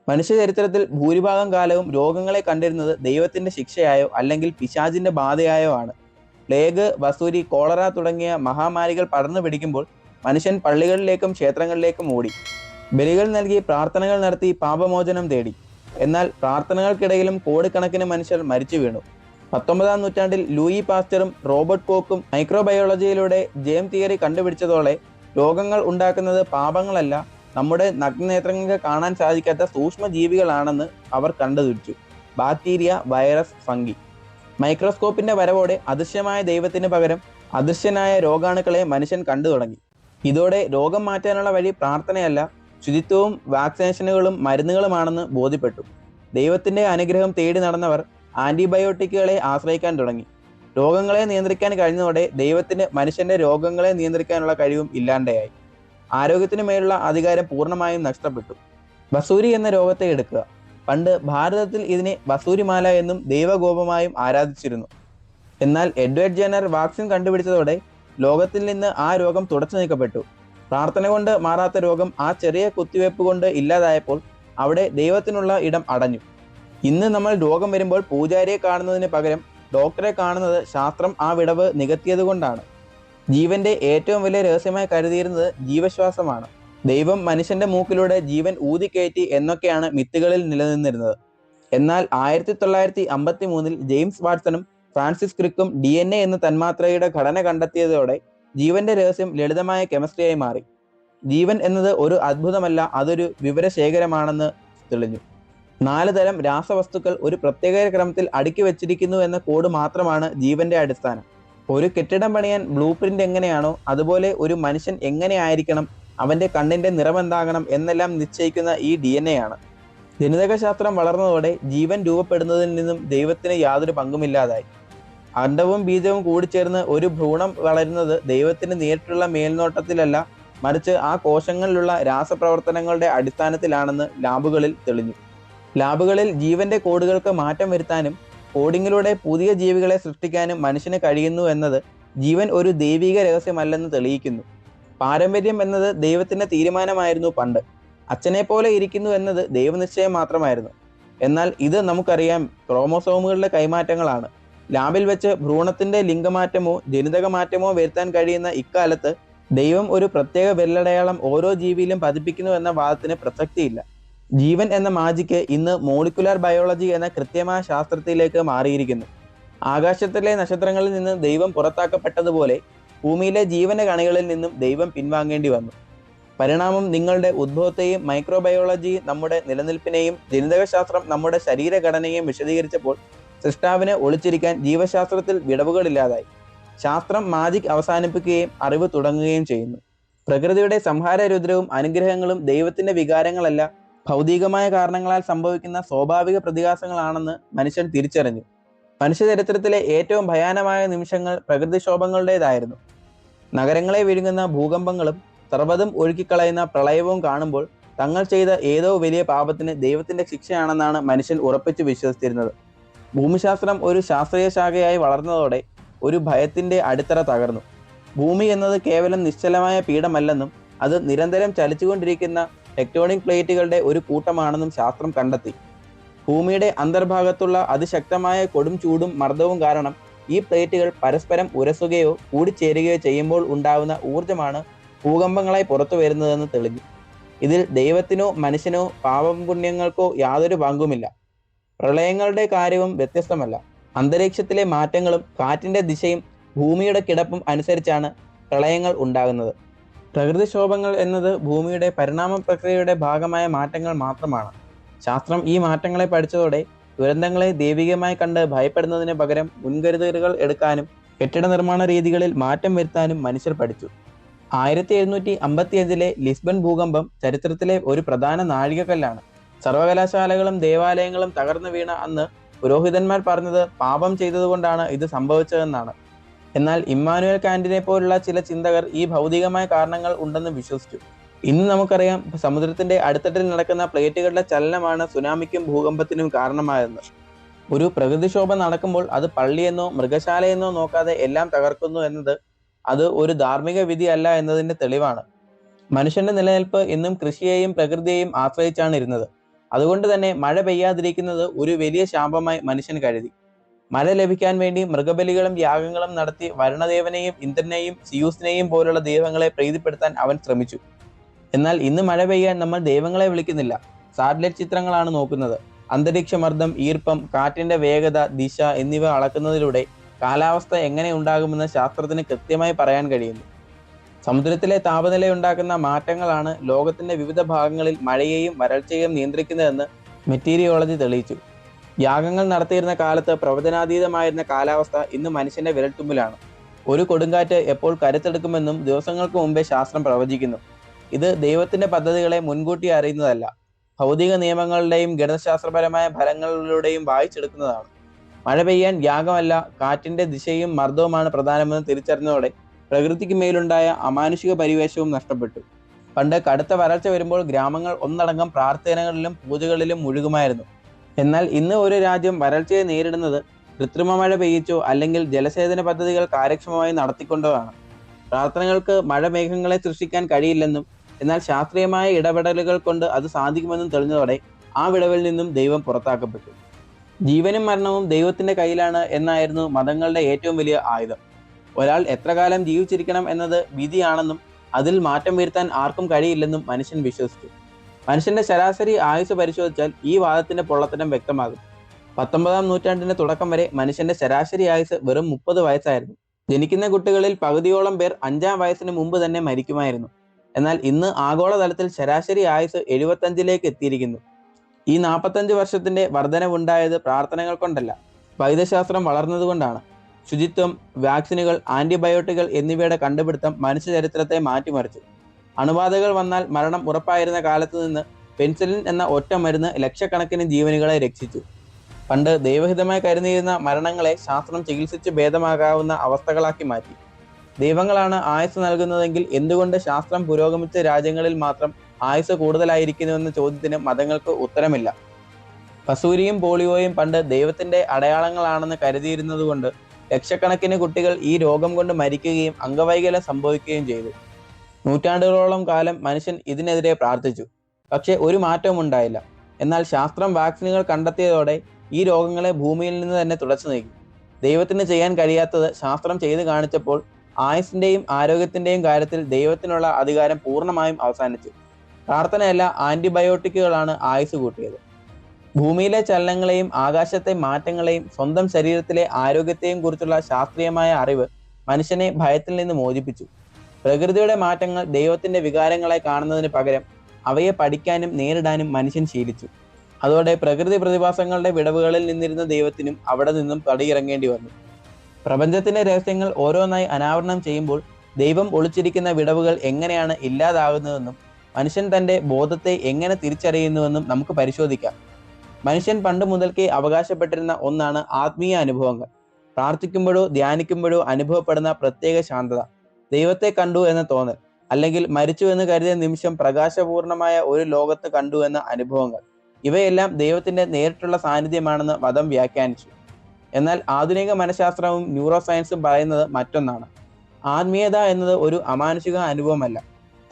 മനുഷ്യ ചരിത്രത്തിൽ ഭൂരിഭാഗം കാലവും രോഗങ്ങളെ കണ്ടിരുന്നത് ദൈവത്തിന്റെ ശിക്ഷയായോ അല്ലെങ്കിൽ പിശാചിന്റെ ബാധയായോ ആണ്. പ്ലേഗ് വസൂരി കോളറ തുടങ്ങിയ മഹാമാരികൾ പടർന്നു പിടിക്കുമ്പോൾ മനുഷ്യൻ പള്ളികളിലേക്കും ക്ഷേത്രങ്ങളിലേക്കും ഓടി. ബലികൾ നൽകി പ്രാർത്ഥനകൾ നടത്തി പാപമോചനം തേടി. എന്നാൽ പ്രാർത്ഥനകൾക്കിടയിലും കോടിക്കണക്കിന് മനുഷ്യർ മരിച്ചു വീണു. പത്തൊമ്പതാം നൂറ്റാണ്ടിൽ ലൂയി പാസ്റ്ററും റോബർട്ട് കോക്കും മൈക്രോബയോളജിയിലൂടെ ജെയിം തിയറി കണ്ടുപിടിച്ചതോടെ രോഗങ്ങൾ ഉണ്ടാക്കുന്നത് പാപങ്ങളല്ല നമ്മുടെ നഗ്നനേത്രങ്ങൾക്ക് കാണാൻ സാധിക്കാത്ത സൂക്ഷ്മ ജീവികളാണെന്ന് അവർ കണ്ടുപിടിച്ചു ബാക്ടീരിയ വൈറസ് ഫംഗി. മൈക്രോസ്കോപ്പിന്റെ വരവോടെ അദൃശ്യമായ ദൈവത്തിന് പകരം അദൃശ്യനായ രോഗാണുക്കളെ മനുഷ്യൻ കണ്ടു തുടങ്ങി. ഇതോടെ രോഗം മാറ്റാനുള്ള വഴി പ്രാർത്ഥനയല്ല ശുചിത്വവും വാക്സിനേഷനുകളും മരുന്നുകളുമാണെന്ന് ബോധ്യപ്പെട്ടു. ദൈവത്തിന്റെ അനുഗ്രഹം തേടി നടന്നവർ ആന്റിബയോട്ടിക്കുകളെ ആശ്രയിക്കാൻ തുടങ്ങി. രോഗങ്ങളെ നിയന്ത്രിക്കാൻ കഴിഞ്ഞതോടെ ദൈവത്തിന് മനുഷ്യന്റെ രോഗങ്ങളെ നിയന്ത്രിക്കാനുള്ള കഴിവും ഇല്ലാണ്ടായി. ആരോഗ്യത്തിന് മേലുള്ള അധികാരം പൂർണമായും നഷ്ടപ്പെട്ടു. വസൂരി എന്ന രോഗത്തെ എടുക്കുക. പണ്ട് ഭാരതത്തിൽ ഇതിനെ വസൂരിമാല എന്നും ദൈവകോപമായും ആരാധിച്ചിരുന്നു. എന്നാൽ എഡ്വേർഡ് ജെനർ വാക്സിൻ കണ്ടുപിടിച്ചതോടെ ലോകത്തിൽ നിന്ന് ആ രോഗം തുടച്ചു നീക്കപ്പെട്ടു. പ്രാർത്ഥന കൊണ്ട് മാറാത്ത രോഗം ആ ചെറിയ കുത്തിവയ്പ് കൊണ്ട് ഇല്ലാതായപ്പോൾ അവിടെ ദൈവത്തിനുള്ള ഇടം അടഞ്ഞു. ഇന്ന് നമ്മൾ രോഗം വരുമ്പോൾ പൂജാരിയെ കാണുന്നതിന് പകരം ഡോക്ടറെ കാണുന്നത് ശാസ്ത്രം ആ വിടവ് നികത്തിയത് കൊണ്ടാണ് ജീവന്റെ ഏറ്റവും വലിയ രഹസ്യമായി കരുതിയിരുന്നത് ജീവശ്വാസമാണ്. ദൈവം മനുഷ്യന്റെ മൂക്കിലൂടെ ജീവൻ ഊതിക്കയറ്റി എന്നൊക്കെയാണ് മിത്തുകളിൽ നിലനിന്നിരുന്നത്. എന്നാൽ ആയിരത്തി തൊള്ളായിരത്തി അമ്പത്തി മൂന്നിൽ ജെയിംസ് വാട്സണും ഫ്രാൻസിസ് ക്രിക്കും ഡി എൻ എ എന്ന തന്മാത്രയുടെ ഘടന കണ്ടെത്തിയതോടെ ജീവന്റെ രഹസ്യം ലളിതമായ കെമിസ്ട്രിയായി മാറി. ജീവൻ എന്നത് ഒരു അത്ഭുതമല്ല അതൊരു വിവരശേഖരമാണെന്ന് തെളിഞ്ഞു. നാല് തരം രാസവസ്തുക്കൾ ഒരു പ്രത്യേക ക്രമത്തിൽ അടുക്കി വച്ചിരിക്കുന്നു എന്ന കോഡ് മാത്രമാണ് ജീവന്റെ അടിസ്ഥാനം. ഒരു കെട്ടിടം പണിയാൻ ബ്ലൂ പ്രിന്റ് എങ്ങനെയാണോ അതുപോലെ ഒരു മനുഷ്യൻ എങ്ങനെ ആയിരിക്കണം അവന്റെ കണ്ണിന്റെ നിറം എന്താകണം എന്നെല്ലാം നിശ്ചയിക്കുന്ന ഈ ഡി എൻ എ ആണ്. ജനിതകശാസ്ത്രം വളർന്നതോടെ ജീവൻ രൂപപ്പെടുന്നതിൽ നിന്നും ദൈവത്തിന് യാതൊരു പങ്കുമില്ലാതായി. അണ്ഡവും ബീജവും കൂടിച്ചേർന്ന് ഒരു ഭ്രൂണം വളരുന്നത് ദൈവത്തിന് നേരിട്ടുള്ള മേൽനോട്ടത്തിലല്ല മറിച്ച് ആ കോശങ്ങളിലുള്ള രാസപ്രവർത്തനങ്ങളുടെ അടിസ്ഥാനത്തിലാണെന്ന് ലാബുകളിൽ തെളിഞ്ഞു. ലാബുകളിൽ ജീവന്റെ കോഡുകൾക്ക് മാറ്റം വരുത്താനും കോഡിങ്ങിലൂടെ പുതിയ ജീവികളെ സൃഷ്ടിക്കാനും മനുഷ്യന് കഴിയുന്നു എന്നത് ജീവൻ ഒരു ദൈവിക രഹസ്യമല്ലെന്ന് തെളിയിക്കുന്നു. പാരമ്പര്യം എന്നത് ദൈവത്തിന്റെ തീരുമാനമായിരുന്നു പണ്ട്. അച്ഛനെ പോലെ ഇരിക്കുന്നു എന്നത് ദൈവനിശ്ചയം മാത്രമായിരുന്നു. എന്നാൽ ഇത് നമുക്കറിയാം ക്രോമോസോമുകളുടെ കൈമാറ്റങ്ങളാണ്. ലാബിൽ വെച്ച് ഭ്രൂണത്തിന്റെ ലിംഗമാറ്റമോ ജനിതക മാറ്റമോ വരുത്താൻ കഴിയുന്ന ഇക്കാലത്ത് ദൈവം ഒരു പ്രത്യേക വിരലടയാളം ഓരോ ജീവിയിലും പതിപ്പിക്കുന്നു എന്ന വാദത്തിന് പ്രസക്തിയില്ല. ജീവൻ എന്ന മാജിക്ക് ഇന്ന് മോളിക്കുലാർ ബയോളജി എന്ന കൃത്യമായ ശാസ്ത്രത്തിലേക്ക് മാറിയിരിക്കുന്നു. ആകാശത്തിലെ നക്ഷത്രങ്ങളിൽ നിന്ന് ദൈവം പുറത്താക്കപ്പെട്ടതുപോലെ ഭൂമിയിലെ ജീവന കണികളിൽ നിന്നും ദൈവം പിൻവാങ്ങേണ്ടി വന്നു. പരിണാമം നിങ്ങളുടെ ഉദ്ഭവത്തെയും മൈക്രോബയോളജി നമ്മുടെ നിലനിൽപ്പിനെയും ജനിതകശാസ്ത്രം നമ്മുടെ ശരീരഘടനയെയും വിശദീകരിച്ചപ്പോൾ സൃഷ്ടാവിനെ ഒളിച്ചിരിക്കാൻ ജീവശാസ്ത്രത്തിൽ വിടവുകളില്ലാതായി. ശാസ്ത്രം മാജിക് അവസാനിപ്പിക്കുകയും അറിവ് തുടങ്ങുകയും ചെയ്യുന്നു. പ്രകൃതിയുടെ സംഹാര രുദ്രവും അനുഗ്രഹങ്ങളും ദൈവത്തിന്റെ വികാരങ്ങളല്ല ഭൗതികമായ കാരണങ്ങളാൽ സംഭവിക്കുന്ന സ്വാഭാവിക പ്രതിഭാസങ്ങളാണെന്ന് മനുഷ്യൻ തിരിച്ചറിഞ്ഞു. മനുഷ്യചരിത്രത്തിലെ ഏറ്റവും ഭയാനമായ നിമിഷങ്ങൾ പ്രകൃതിക്ഷോഭങ്ങളുടേതായിരുന്നു. നഗരങ്ങളെ വിഴുങ്ങുന്ന ഭൂകമ്പങ്ങളും സർവതും ഒഴുക്കിക്കളയുന്ന പ്രളയവും കാണുമ്പോൾ തങ്ങൾ ചെയ്ത ഏതോ വലിയ പാപത്തിന് ദൈവത്തിന്റെ ശിക്ഷയാണെന്നാണ് മനുഷ്യൻ ഉറപ്പിച്ചു വിശ്വസിച്ചിരുന്നത്. ഭൂമിശാസ്ത്രം ഒരു ശാസ്ത്രീയ ശാഖയായി വളർന്നതോടെ ഒരു ഭയത്തിന്റെ അടിത്തറ തകർന്നു. ഭൂമി എന്നത് കേവലം നിശ്ചലമായ പീഠമല്ലെന്നും അത് നിരന്തരം ചലിച്ചുകൊണ്ടിരിക്കുന്ന ടെക്ടോണിക് പ്ലേറ്റുകളുടെ ഒരു കൂട്ടമാണെന്നും ശാസ്ത്രം കണ്ടെത്തി. ഭൂമിയുടെ അന്തർഭാഗത്തുള്ള അതിശക്തമായ കൊടും ചൂടും മർദ്ദവും കാരണം ഈ പ്ലേറ്റുകൾ പരസ്പരം ഉരസുകയോ കൂടിച്ചേരുകയോ ചെയ്യുമ്പോൾ ഉണ്ടാവുന്ന ഊർജമാണ് ഭൂകമ്പങ്ങളായി പുറത്തു വരുന്നതെന്ന് തെളിഞ്ഞു. ഇതിൽ ദൈവത്തിനോ മനുഷ്യനോ പാപം പുണ്യങ്ങൾക്കോ യാതൊരു പങ്കുമില്ല. പ്രളയങ്ങളുടെ കാര്യവും വ്യത്യസ്തമല്ല. അന്തരീക്ഷത്തിലെ മാറ്റങ്ങളും കാറ്റിന്റെ ദിശയും ഭൂമിയുടെ കിടപ്പും അനുസരിച്ചാണ് പ്രളയങ്ങൾ ഉണ്ടാകുന്നത്. പ്രകൃതിക്ഷോഭങ്ങൾ എന്നത് ഭൂമിയുടെ പരിണാമ പ്രക്രിയയുടെ ഭാഗമായ മാറ്റങ്ങൾ മാത്രമാണ്. ശാസ്ത്രം ഈ മാറ്റങ്ങളെ പഠിച്ചതോടെ ദുരന്തങ്ങളെ ദൈവികമായി കണ്ട് ഭയപ്പെടുന്നതിന് പകരം മുൻകരുതലുകൾ എടുക്കാനും കെട്ടിട നിർമ്മാണ രീതികളിൽ മാറ്റം വരുത്താനും മനുഷ്യർ പഠിച്ചു. ആയിരത്തി എഴുന്നൂറ്റി അമ്പത്തിയഞ്ചിലെ ലിസ്ബൺ ഭൂകമ്പം ചരിത്രത്തിലെ ഒരു പ്രധാന നാഴികക്കല്ലാണ്. സർവകലാശാലകളും ദേവാലയങ്ങളും തകർന്നു വീണ അന്ന് പുരോഹിതന്മാർ പറഞ്ഞത് പാപം ചെയ്തതുകൊണ്ടാണ് ഇത് സംഭവിച്ചതെന്നാണ്. എന്നാൽ ഇമ്മാനുവൽ കാന്റിനെ പോലുള്ള ചില ചിന്തകർ ഈ ഭൗതികമായ കാരണങ്ങൾ ഉണ്ടെന്ന് വിശ്വസിച്ചു. ഇന്ന് നമുക്കറിയാം സമുദ്രത്തിന്റെ അടിത്തട്ടിൽ നടക്കുന്ന പ്ലേറ്റുകളുടെ ചലനമാണ് സുനാമിക്കും ഭൂകമ്പത്തിനും കാരണമായെന്ന് ഒരു പ്രകൃതിക്ഷോഭം നടക്കുമ്പോൾ അത് പള്ളിയെന്നോ മൃഗശാലയെന്നോ നോക്കാതെ എല്ലാം തകർക്കുന്നു എന്നത് അത് ഒരു ധാർമ്മിക വിധി അല്ല എന്നതിന്റെ തെളിവാണ്. മനുഷ്യന്റെ നിലനിൽപ്പ് ഇന്നും കൃഷിയെയും പ്രകൃതിയെയും ആശ്രയിച്ചാണ് ഇരുന്നത്. അതുകൊണ്ട് തന്നെ മഴ പെയ്യാതിരിക്കുന്നത് ഒരു വലിയ ശാപമായി മനുഷ്യൻ കരുതി. മഴ ലഭിക്കാൻ വേണ്ടി മൃഗബലികളും യാഗങ്ങളും നടത്തി വരുണദേവനെയും ഇന്ദ്രനെയും സിയൂസിനെയും പോലുള്ള ദൈവങ്ങളെ പ്രീതിപ്പെടുത്താൻ അവൻ ശ്രമിച്ചു. എന്നാൽ ഇന്ന് മഴ പെയ്യാൻ നമ്മൾ ദൈവങ്ങളെ വിളിക്കുന്നില്ല. സാറ്റലൈറ്റ് ചിത്രങ്ങളാണ് നോക്കുന്നത്. അന്തരീക്ഷമർദ്ദം ഈർപ്പം കാറ്റിന്റെ വേഗത ദിശ എന്നിവ അളക്കുന്നതിലൂടെ കാലാവസ്ഥ എങ്ങനെ ഉണ്ടാകുമെന്ന് ശാസ്ത്രത്തിന് കൃത്യമായി പറയാൻ കഴിയുന്നു. സമുദ്രത്തിലെ താപനില ഉണ്ടാക്കുന്ന മാറ്റങ്ങളാണ് ലോകത്തിന്റെ വിവിധ ഭാഗങ്ങളിൽ മഴയെയും വരൾച്ചയെയും നിയന്ത്രിക്കുന്നതെന്ന് മെറ്റീരിയോളജി തെളിയിച്ചു. യാഗങ്ങൾ നടത്തിയിരുന്ന കാലത്ത് പ്രവചനാതീതമായിരുന്ന കാലാവസ്ഥ ഇന്ന് മനുഷ്യന്റെ വിരൽത്തുമ്പിലാണ്. ഒരു കൊടുങ്കാറ്റ് എപ്പോൾ കരുത്തെടുക്കുമെന്നും ദിവസങ്ങൾക്ക് മുമ്പേ ശാസ്ത്രം പ്രവചിക്കുന്നു. ഇത് ദൈവത്തിന്റെ പദ്ധതികളെ മുൻകൂട്ടി അറിയുന്നതല്ല. ഭൗതിക നിയമങ്ങളുടെയും ഗണിതശാസ്ത്രപരമായ ഫലങ്ങളിലൂടെയും വായിച്ചെടുക്കുന്നതാണ്. മഴ പെയ്യാൻ യാഗമല്ല കാറ്റിന്റെ ദിശയും മർദ്ദവുമാണ് പ്രധാനമെന്ന് തിരിച്ചറിഞ്ഞതോടെ പ്രകൃതിക്ക് മേലുണ്ടായ അമാനുഷിക പരിവേഷവും നഷ്ടപ്പെട്ടു. പണ്ട് കടുത്ത വരൾച്ച വരുമ്പോൾ ഗ്രാമങ്ങൾ ഒന്നടങ്കം പ്രാർത്ഥനകളിലും പൂജകളിലും മുഴുകുമായിരുന്നു. എന്നാൽ ഇന്ന് ഒരു രാജ്യം വരൾച്ചയെ നേരിടുന്നത് കൃത്രിമ മഴ പെയ്യിച്ചോ അല്ലെങ്കിൽ ജലസേചന പദ്ധതികൾ കാര്യക്ഷമമായി നടത്തിക്കൊണ്ടോ ആണ്. പ്രാർത്ഥനകൾക്ക് മഴ മേഘങ്ങളെ സൃഷ്ടിക്കാൻ കഴിയില്ലെന്നും എന്നാൽ ശാസ്ത്രീയമായ ഇടപെടലുകൾ കൊണ്ട് അത് സാധിക്കുമെന്നും തെളിഞ്ഞതോടെ ആ വിടവിൽ നിന്നും ദൈവം പുറത്താക്കപ്പെട്ടു. ജീവനും മരണവും ദൈവത്തിന്റെ കയ്യിലാണ് എന്നായിരുന്നു മതങ്ങളുടെ ഏറ്റവും വലിയ ആയുധം. ഒരാൾ എത്ര കാലം ജീവിച്ചിരിക്കണം എന്നത് വിധിയാണെന്നും അതിൽ മാറ്റം വരുത്താൻ ആർക്കും കഴിയില്ലെന്നും മനുഷ്യൻ വിശ്വസിച്ചു. മനുഷ്യന്റെ ശരാശരി ആയുസ് പരിശോധിച്ചാൽ ഈ വാദത്തിന്റെ പൊള്ളത്തരം വ്യക്തമാകും. പത്തൊമ്പതാം നൂറ്റാണ്ടിന്റെ തുടക്കം വരെ മനുഷ്യന്റെ ശരാശരി ആയുസ് വെറും മുപ്പത് വയസ്സായിരുന്നു. ജനിക്കുന്ന കുട്ടികളിൽ പകുതിയോളം പേർ അഞ്ചാം വയസ്സിന് മുമ്പ് തന്നെ മരിക്കുമായിരുന്നു. എന്നാൽ ഇന്ന് ആഗോളതലത്തിൽ ശരാശരി ആയുസ് എഴുപത്തഞ്ചിലേക്ക് എത്തിയിരിക്കുന്നു. ഈ നാൽപ്പത്തഞ്ച് വർഷത്തിന്റെ വർധനവുണ്ടായത് പ്രാർത്ഥനകൾ കൊണ്ടല്ല വൈദ്യശാസ്ത്രം വളർന്നതുകൊണ്ടാണ്. ശുചിത്വം വാക്സിനുകൾ ആന്റിബയോട്ടിക്കുകൾ എന്നിവയുടെ കണ്ടുപിടുത്തം മനുഷ്യ ചരിത്രത്തെ മാറ്റിമറിച്ചു. അണുബാധകൾ വന്നാൽ മരണം ഉറപ്പായിരുന്ന കാലത്ത് നിന്ന് പെൻസിലിൻ എന്ന ഒറ്റ മരുന്ന് ലക്ഷക്കണക്കിന് ജീവനുകളെ രക്ഷിച്ചു. പണ്ട് ദൈവഹിതമായി കരുതിയിരുന്ന മരണങ്ങളെ ശാസ്ത്രം ചികിത്സിച്ച് ഭേദമാകാവുന്ന അവസ്ഥകളാക്കി മാറ്റി. ദൈവങ്ങളാണ് ആയുസ് നൽകുന്നതെങ്കിൽ എന്തുകൊണ്ട് ശാസ്ത്രം പുരോഗമിച്ച രാജ്യങ്ങളിൽ മാത്രം ആയുസ് കൂടുതലായിരിക്കുന്നുവെന്ന ചോദ്യത്തിന് മതങ്ങൾക്ക് ഉത്തരമില്ല. പസൂരിയും പോളിയോയും പണ്ട് ദൈവത്തിന്റെ അടയാളങ്ങളാണെന്ന് കരുതിയിരുന്നതുകൊണ്ട് ലക്ഷക്കണക്കിന് കുട്ടികൾ ഈ രോഗം കൊണ്ട് മരിക്കുകയും അംഗവൈകല്യം സംഭവിക്കുകയും ചെയ്തു. നൂറ്റാണ്ടുകളോളം കാലം മനുഷ്യൻ ഇതിനെതിരെ പ്രാർത്ഥിച്ചു. പക്ഷേ ഒരു മാറ്റവും ഉണ്ടായില്ല. എന്നാൽ ശാസ്ത്രം വാക്സിനുകൾ കണ്ടെത്തിയതോടെ ഈ രോഗങ്ങളെ ഭൂമിയിൽ നിന്ന് തന്നെ തുടച്ചു നീക്കി. ദൈവത്തിന് ചെയ്യാൻ കഴിയാത്തത് ശാസ്ത്രം ചെയ്തു കാണിച്ചപ്പോൾ ആയുസിന്റെയും ആരോഗ്യത്തിന്റെയും കാര്യത്തിൽ ദൈവത്തിനുള്ള അധികാരം പൂർണമായും അവസാനിച്ചു. പ്രാർത്ഥനയല്ല ആന്റിബയോട്ടിക്കുകളാണ് ആയുസ് കൂട്ടിയത്. ഭൂമിയിലെ ചലനങ്ങളെയും ആകാശത്തെ മാറ്റങ്ങളെയും സ്വന്തം ശരീരത്തിലെ ആരോഗ്യത്തെയും കുറിച്ചുള്ള ശാസ്ത്രീയമായ അറിവ് മനുഷ്യനെ ഭയത്തിൽ നിന്ന് മോചിപ്പിച്ചു. പ്രകൃതിയുടെ മാറ്റങ്ങൾ ദൈവത്തിന്റെ വികാരങ്ങളെ കാണുന്നതിന് പകരം അവയെ പഠിക്കാനും നേരിടാനും മനുഷ്യൻ ശീലിച്ചു. അതോടെ പ്രകൃതി പ്രതിഭാസങ്ങളുടെ വിടവുകളിൽ നിന്നിരുന്ന ദൈവത്തിനും അവിടെ നിന്നും പടിയിറങ്ങേണ്ടി വന്നു. പ്രപഞ്ചത്തിന്റെ രഹസ്യങ്ങൾ ഓരോന്നായി അനാവരണം ചെയ്യുമ്പോൾ ദൈവം ഒളിച്ചിരിക്കുന്ന വിടവുകൾ എങ്ങനെയാണ് ഇല്ലാതാകുന്നതെന്നും മനുഷ്യൻ തന്റെ ബോധത്തെ എങ്ങനെ തിരിച്ചറിയുന്നുവെന്നും നമുക്ക് പരിശോധിക്കാം. മനുഷ്യൻ പണ്ട് മുതൽക്കേ അവകാശപ്പെട്ടിരുന്ന ഒന്നാണ് ആത്മീയ അനുഭവങ്ങൾ. പ്രാർത്ഥിക്കുമ്പോഴോ ധ്യാനിക്കുമ്പോഴോ അനുഭവപ്പെടുന്ന പ്രത്യേക ശാന്തത. ദൈവത്തെ കണ്ടു എന്ന് തോന്നൽ. അല്ലെങ്കിൽ മരിച്ചു എന്ന് കരുതിയ നിമിഷം പ്രകാശപൂർണമായ ഒരു ലോകത്ത് കണ്ടു എന്ന അനുഭവങ്ങൾ. ഇവയെല്ലാം ദൈവത്തിന്റെ നേരിട്ടുള്ള സാന്നിധ്യമാണെന്ന് വധം വ്യാഖ്യാനിച്ചു. എന്നാൽ ആധുനിക മനഃശാസ്ത്രവും ന്യൂറോ സയൻസും പറയുന്നത് മറ്റൊന്നാണ്. ആത്മീയത എന്നത് ഒരു അമാനുഷിക അനുഭവമല്ല.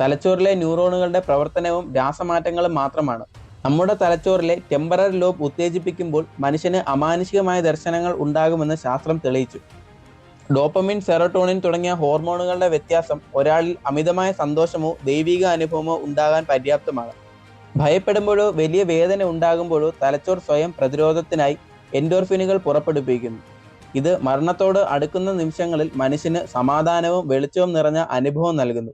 തലച്ചോറിലെ ന്യൂറോണുകളുടെ പ്രവർത്തനവും രാസമാറ്റങ്ങളും മാത്രമാണ്. നമ്മുടെ തലച്ചോറിലെ ടെമ്പററി ലോബ് ഉത്തേജിപ്പിക്കുമ്പോൾ മനുഷ്യന് അമാനുഷികമായ ദർശനങ്ങൾ ഉണ്ടാകുമെന്ന് ശാസ്ത്രം തെളിയിച്ചു. ഡോപ്പമിൻ സെറട്ടോണിൻ തുടങ്ങിയ ഹോർമോണുകളുടെ വ്യത്യാസം ഒരാളിൽ അമിതമായ സന്തോഷമോ ദൈവിക അനുഭവമോ ഉണ്ടാകാൻ പര്യാപ്തമാണ്. ഭയപ്പെടുമ്പോഴോ വലിയ വേദന ഉണ്ടാകുമ്പോഴോ തലച്ചോർ സ്വയം പ്രതിരോധത്തിനായി എൻഡോർഫിനുകൾ പുറപ്പെടുപ്പിക്കുന്നു ഇത് മരണത്തോട് അടുക്കുന്ന നിമിഷങ്ങളിൽ മനുഷ്യന് സമാധാനവും വെളിച്ചവും നിറഞ്ഞ അനുഭവം നൽകുന്നു.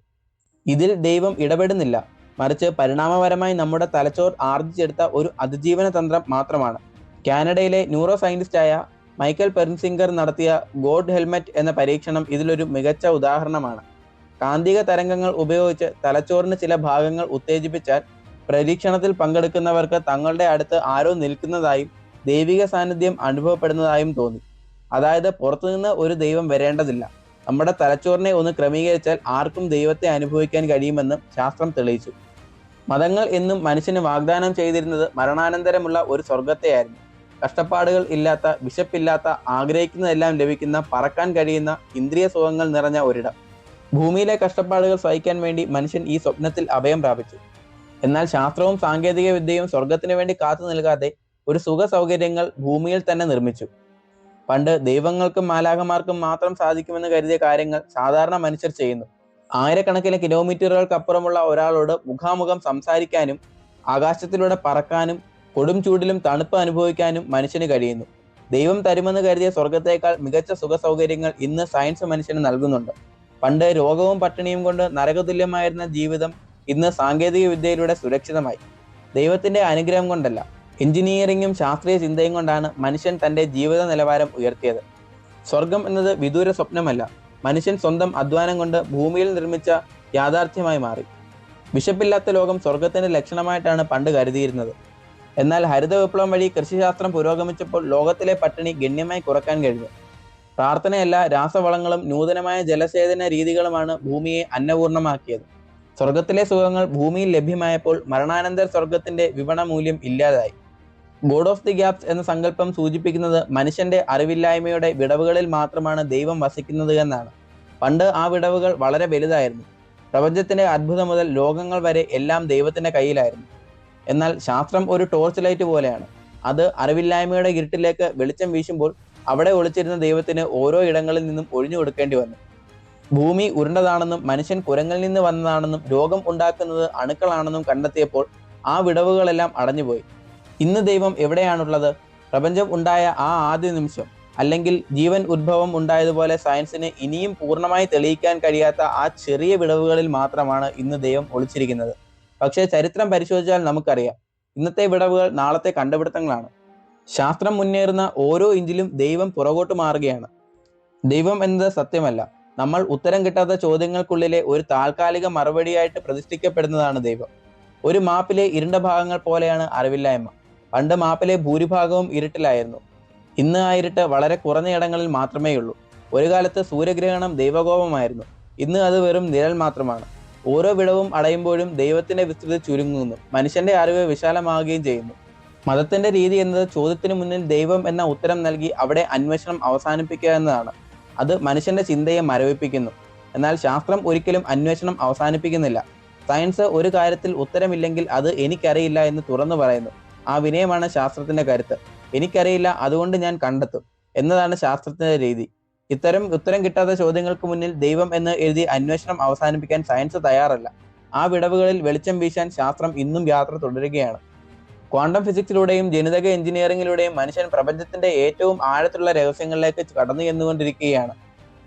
ഇതിൽ ദൈവം ഇടപെടുന്നില്ല. മറിച്ച് പരിണാമപരമായി നമ്മുടെ തലച്ചോർ ആർജിച്ചെടുത്ത ഒരു അതിജീവന തന്ത്രം മാത്രമാണ്. കാനഡയിലെ ന്യൂറോ സയന്റിസ്റ്റായ മൈക്കൽ പെർൻസിംഗർ നടത്തിയ ഗോഡ് ഹെൽമെറ്റ് എന്ന പരീക്ഷണം ഇതിലൊരു മികച്ച ഉദാഹരണമാണ്. കാന്തിക തരംഗങ്ങൾ ഉപയോഗിച്ച് തലച്ചോറിന് ചില ഭാഗങ്ങൾ ഉത്തേജിപ്പിച്ചാൽ പരീക്ഷണത്തിൽ പങ്കെടുക്കുന്നവർക്ക് തങ്ങളുടെ അടുത്ത് ആരോ നിൽക്കുന്നതായും ദൈവിക സാന്നിധ്യം അനുഭവപ്പെടുന്നതായും തോന്നി. അതായത് പുറത്തുനിന്ന് ഒരു ദൈവം വരേണ്ടതില്ല. നമ്മുടെ തലച്ചോറിനെ ഒന്ന് ക്രമീകരിച്ചാൽ ആർക്കും ദൈവത്തെ അനുഭവിക്കാൻ കഴിയുമെന്നും ശാസ്ത്രം തെളിയിച്ചു. മതങ്ങൾ എന്നും മനുഷ്യന് വാഗ്ദാനം ചെയ്തിരുന്നത് മരണാനന്തരമുള്ള ഒരു സ്വർഗത്തെയായിരുന്നു കഷ്ടപ്പാടുകൾ ഇല്ലാത്ത വിശപ്പില്ലാത്ത ആഗ്രഹിക്കുന്നതെല്ലാം ലഭിക്കുന്ന പറക്കാൻ കഴിയുന്ന ഇന്ദ്രിയ സുഖങ്ങൾ നിറഞ്ഞ ഒരിടം. ഭൂമിയിലെ കഷ്ടപ്പാടുകൾ സഹിക്കാൻ വേണ്ടി മനുഷ്യൻ ഈ സ്വപ്നത്തിൽ അഭയം പ്രാപിച്ചു. എന്നാൽ ശാസ്ത്രവും സാങ്കേതിക വിദ്യയും സ്വർഗത്തിന് വേണ്ടി കാത്തു നൽകാതെ ഒരു സുഖ സൗകര്യങ്ങൾ ഭൂമിയിൽ തന്നെ നിർമ്മിച്ചു. പണ്ട് ദൈവങ്ങൾക്കും മാലാഖമാർക്കും മാത്രം സാധിക്കുമെന്ന് കരുതിയ കാര്യങ്ങൾ സാധാരണ മനുഷ്യർ ചെയ്യുന്നു. ആയിരക്കണക്കിന് കിലോമീറ്ററുകൾക്കപ്പുറമുള്ള ഒരാളോട് മുഖാമുഖം സംസാരിക്കാനും ആകാശത്തിലൂടെ പറക്കാനും കൊടും ചൂടിലും തണുപ്പ് അനുഭവിക്കാനും മനുഷ്യന് കഴിയുന്നു. ദൈവം തരുമെന്ന് കരുതിയ സ്വർഗത്തേക്കാൾ മികച്ച സുഖ സൗകര്യങ്ങൾ ഇന്ന് സയൻസ് മനുഷ്യന് നൽകുന്നുണ്ട്. പണ്ട് രോഗവും പട്ടിണിയും കൊണ്ട് നരകതുല്യമായിരുന്ന ജീവിതം ഇന്ന് സാങ്കേതിക വിദ്യയിലൂടെ സുരക്ഷിതമായി. ദൈവത്തിന്റെ അനുഗ്രഹം കൊണ്ടല്ല എഞ്ചിനീയറിംഗും ശാസ്ത്രീയ ചിന്തയും കൊണ്ടാണ് മനുഷ്യൻ തന്റെ ജീവിത നിലവാരം ഉയർത്തിയത്. സ്വർഗം എന്നത് വിദൂര സ്വപ്നമല്ല മനുഷ്യൻ സ്വന്തം അധ്വാനം കൊണ്ട് ഭൂമിയിൽ നിർമ്മിച്ച യാഥാർത്ഥ്യമായി മാറി. വിശപ്പില്ലാത്ത ലോകം സ്വർഗത്തിന്റെ ലക്ഷണമായിട്ടാണ് പണ്ട് കരുതിയിരുന്നത്. എന്നാൽ ഹരിത വിപ്ലവം വഴി കൃഷിശാസ്ത്രം പുരോഗമിച്ചപ്പോൾ ലോകത്തിലെ പട്ടിണി ഗണ്യമായി കുറയ്ക്കാൻ കഴിഞ്ഞു. പ്രാർത്ഥനയല്ല രാസവളങ്ങളും നൂതനമായ ജലസേചന രീതികളുമാണ് ഭൂമിയെ അന്നപൂർണമാക്കിയത്. സ്വർഗത്തിലെ സുഖങ്ങൾ ഭൂമിയിൽ ലഭ്യമായപ്പോൾ മരണാനന്തര സ്വർഗത്തിന്റെ വിപണ മൂല്യം ഇല്ലാതായി. ഗോഡ് ഓഫ് ദി ഗ്യാപ്സ് എന്ന സങ്കല്പം സൂചിപ്പിക്കുന്നത് മനുഷ്യന്റെ അറിവില്ലായ്മയുടെ വിടവുകളിൽ മാത്രമാണ് ദൈവം വസിക്കുന്നത് എന്നാണ്. പണ്ട് ആ വിടവുകൾ വളരെ വലുതായിരുന്നു. പ്രപഞ്ചത്തിന്റെ അത്ഭുതം മുതൽ ലോകങ്ങൾ വരെ എല്ലാം ദൈവത്തിന്റെ കയ്യിലായിരുന്നു. എന്നാൽ ശാസ്ത്രം ഒരു ടോർച്ച് ലൈറ്റ് പോലെയാണ്. അത് അറിവില്ലായ്മയുടെ ഇരുട്ടിലേക്ക് വെളിച്ചം വീശുമ്പോൾ അവിടെ ഒളിച്ചിരുന്ന ദൈവത്തിന് ഓരോ ഇടങ്ങളിൽ നിന്നും ഒഴിഞ്ഞു കൊടുക്കേണ്ടി വന്നു. ഭൂമി ഉരുണ്ടതാണെന്നും മനുഷ്യൻ കുരങ്ങളിൽ നിന്ന് വന്നതാണെന്നും രോഗം ഉണ്ടാക്കുന്നത് അണുക്കളാണെന്നും കണ്ടെത്തിയപ്പോൾ ആ വിടവുകളെല്ലാം അടഞ്ഞുപോയി. ഇന്ന് ദൈവം എവിടെയാണുള്ളത്? പ്രപഞ്ചം ഉണ്ടായ ആ ആദ്യ നിമിഷം. അല്ലെങ്കിൽ ജീവൻ ഉദ്ഭവം ഉണ്ടായതുപോലെ സയൻസിന് ഇനിയും പൂർണമായി തെളിയിക്കാൻ കഴിയാത്ത ആ ചെറിയ വിടവുകളിൽ മാത്രമാണ് ഇന്ന് ദൈവം ഒളിച്ചിരിക്കുന്നത്. പക്ഷേ ചരിത്രം പരിശോധിച്ചാൽ നമുക്കറിയാം. ഇന്നത്തെ വിടവുകൾ നാളത്തെ കണ്ടുപിടുത്തങ്ങളാണ്. ശാസ്ത്രം മുന്നേറുന്ന ഓരോ ഇഞ്ചിലും ദൈവം പുറകോട്ട് മാറുകയാണ്. ദൈവം എന്നത് സത്യമല്ല. നമ്മൾ ഉത്തരം കിട്ടാത്ത ചോദ്യങ്ങൾക്കുള്ളിലെ ഒരു താൽക്കാലിക മറുപടിയായിട്ട് പ്രതിഷ്ഠിക്കപ്പെടുന്നതാണ് ദൈവം. ഒരു മാപ്പിലെ ഇരുണ്ട ഭാഗങ്ങൾ പോലെയാണ് അറിവില്ലായ്മ. പണ്ട് മാപ്പിലെ ഭൂരിഭാഗവും ഇരുട്ടിലായിരുന്നു. ഇന്ന് ആ ഇരുട്ട് വളരെ കുറഞ്ഞ ഇടങ്ങളിൽ മാത്രമേ ഉള്ളൂ ഒരു കാലത്ത് സൂര്യഗ്രഹണം ദൈവകോപമായിരുന്നു. ഇന്ന് അത് വെറും നിഴൽ മാത്രമാണ്. ഓരോ വിടവും അടയുമ്പോഴും ദൈവത്തിന്റെ വിസ്തൃതി ചുരുങ്ങുന്നു. മനുഷ്യന്റെ അറിവ് വിശാലമാവുകയും ചെയ്യുന്നു. മതത്തിന്റെ രീതി എന്നത് ചോദ്യത്തിന് മുന്നിൽ ദൈവം എന്ന ഉത്തരം നൽകി അവിടെ അന്വേഷണം അവസാനിപ്പിക്കുക എന്നതാണ്. അത് മനുഷ്യന്റെ ചിന്തയെ മരവിപ്പിക്കുന്നു. എന്നാൽ ശാസ്ത്രം ഒരിക്കലും അന്വേഷണം അവസാനിപ്പിക്കുന്നില്ല. സയൻസ് ഒരു കാര്യത്തിൽ ഉത്തരമില്ലെങ്കിൽ അത് എനിക്കറിയില്ല എന്ന് തുറന്നു പറയുന്നു. ആ വിനയമാണ് ശാസ്ത്രത്തിന്റെ കരുത്ത്. എനിക്കറിയില്ല അതുകൊണ്ട് ഞാൻ കണ്ടെത്തും. എന്നതാണ് ശാസ്ത്രത്തിന്റെ രീതി. ഇത്തരം ഉത്തരം കിട്ടാത്ത ചോദ്യങ്ങൾക്ക് മുന്നിൽ ദൈവം എന്ന് എഴുതി അന്വേഷണം അവസാനിപ്പിക്കാൻ സയൻസ് തയ്യാറല്ല. ആ വിടവുകളിൽ വെളിച്ചം വീശാൻ ശാസ്ത്രം ഇന്നും യാത്ര തുടരുകയാണ്. ക്വാണ്ടം ഫിസിക്സിലൂടെയും ജനിതക എഞ്ചിനീയറിംഗിലൂടെയും മനുഷ്യൻ പ്രപഞ്ചത്തിന്റെ ഏറ്റവും ആഴത്തിലുള്ള രഹസ്യങ്ങളിലേക്ക് കടന്നു ചെന്നുകൊണ്ടിരിക്കുകയാണ്.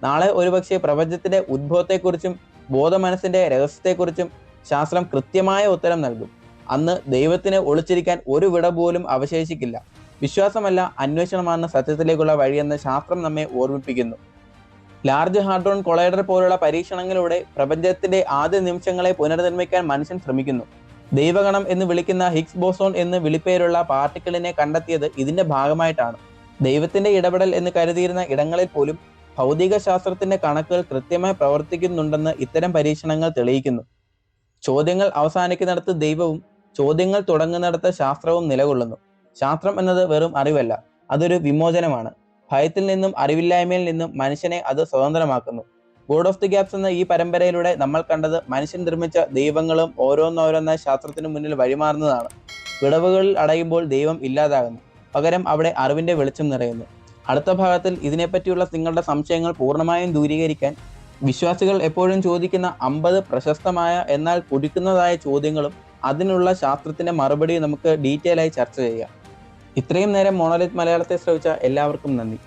നാളെ ഒരുപക്ഷെ പ്രപഞ്ചത്തിന്റെ ഉദ്ഭവത്തെക്കുറിച്ചും ബോധമനസ്സിന്റെ രഹസ്യത്തെക്കുറിച്ചും ശാസ്ത്രം കൃത്യമായ ഉത്തരം നൽകും. അന്ന് ദൈവത്തിന് ഒളിച്ചിരിക്കാൻ ഒരു വിട പോലും അവശേഷിക്കില്ല. വിശ്വാസമല്ല അന്വേഷണമാണ് സത്യത്തിലേക്കുള്ള വഴിയെന്ന് ശാസ്ത്രം നമ്മെ ഓർമ്മിപ്പിക്കുന്നു. ലാർജ് ഹാർഡ്രോൺ കൊളൈഡർ പോലുള്ള പരീക്ഷണങ്ങളിലൂടെ പ്രപഞ്ചത്തിന്റെ ആദ്യ നിമിഷങ്ങളെ പുനർനിർമ്മിക്കാൻ മനുഷ്യൻ ശ്രമിക്കുന്നു. ദൈവഗണം എന്ന് വിളിക്കുന്ന ഹിഗ്സ് ബോസോൺ എന്ന് വിളിപ്പേരുള്ള പാർട്ടിക്കിളിനെ കണ്ടെത്തിയത് ഇതിന്റെ ഭാഗമായിട്ടാണ്. ദൈവത്തിന്റെ ഇടപെടൽ എന്ന് കരുതിയിരുന്ന ഇടങ്ങളിൽ പോലും ഭൗതിക ശാസ്ത്രത്തിന്റെ കണക്കുകൾ കൃത്യമായി പ്രവർത്തിക്കുന്നുണ്ടെന്ന് ഇത്തരം പരീക്ഷണങ്ങൾ തെളിയിക്കുന്നു. ചോദ്യങ്ങൾ അവസാനിക്കുന്നിടത്ത് ദൈവവും ചോദ്യങ്ങൾ തുടങ്ങുന്നിടത്ത് ശാസ്ത്രവും നിലകൊള്ളുന്നു. ശാസ്ത്രം എന്നത് വെറും അറിവല്ല അതൊരു വിമോചനമാണ്. ഭയത്തിൽ നിന്നും അറിവില്ലായ്മയിൽ നിന്നും മനുഷ്യനെ അത് സ്വതന്ത്രമാക്കുന്നു. ഗോഡ് ഓഫ് ദി ഗ്യാപ്സ് എന്ന ഈ പരമ്പരയിലൂടെ നമ്മൾ കണ്ടത് മനുഷ്യൻ നിർമ്മിച്ച ദൈവങ്ങളും ഓരോന്നോരോന്നായി ശാസ്ത്രത്തിനു മുന്നിൽ വഴിമാറുന്നതാണ്. വിടവുകളിൽ അടയുമ്പോൾ ദൈവം ഇല്ലാതാകുന്നു. പകരം അവിടെ അറിവിന്റെ വെളിച്ചം നിറയുന്നു. അടുത്ത ഭാഗത്തിൽ ഇതിനെപ്പറ്റിയുള്ള നിങ്ങളുടെ സംശയങ്ങൾ പൂർണമായും ദൂരീകരിക്കാൻ വിശ്വാസികൾ എപ്പോഴും ചോദിക്കുന്ന അമ്പത് പ്രശസ്തമായ എന്നാൽ കുടിക്കുന്നതായ ചോദ്യങ്ങളും അതിനുള്ള ശാസ്ത്രത്തിന്റെ മറുപടി നമുക്ക് ഡീറ്റെയിൽ ആയി ചർച്ച ചെയ്യാം. ഇത്രയും നേരം മോണോലിത് മലയാളത്തെ ശ്രവിച്ച എല്ലാവർക്കും നന്ദി.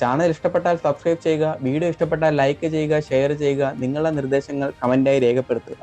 ചാനൽ ഇഷ്ടപ്പെട്ടാൽ സബ്സ്ക്രൈബ് ചെയ്യുക വീഡിയോ ഇഷ്ടപ്പെട്ടാൽ ലൈക്ക് ചെയ്യുക ഷെയർ ചെയ്യുക നിങ്ങളുടെ നിർദ്ദേശങ്ങൾ കമന്റായി രേഖപ്പെടുത്തുക.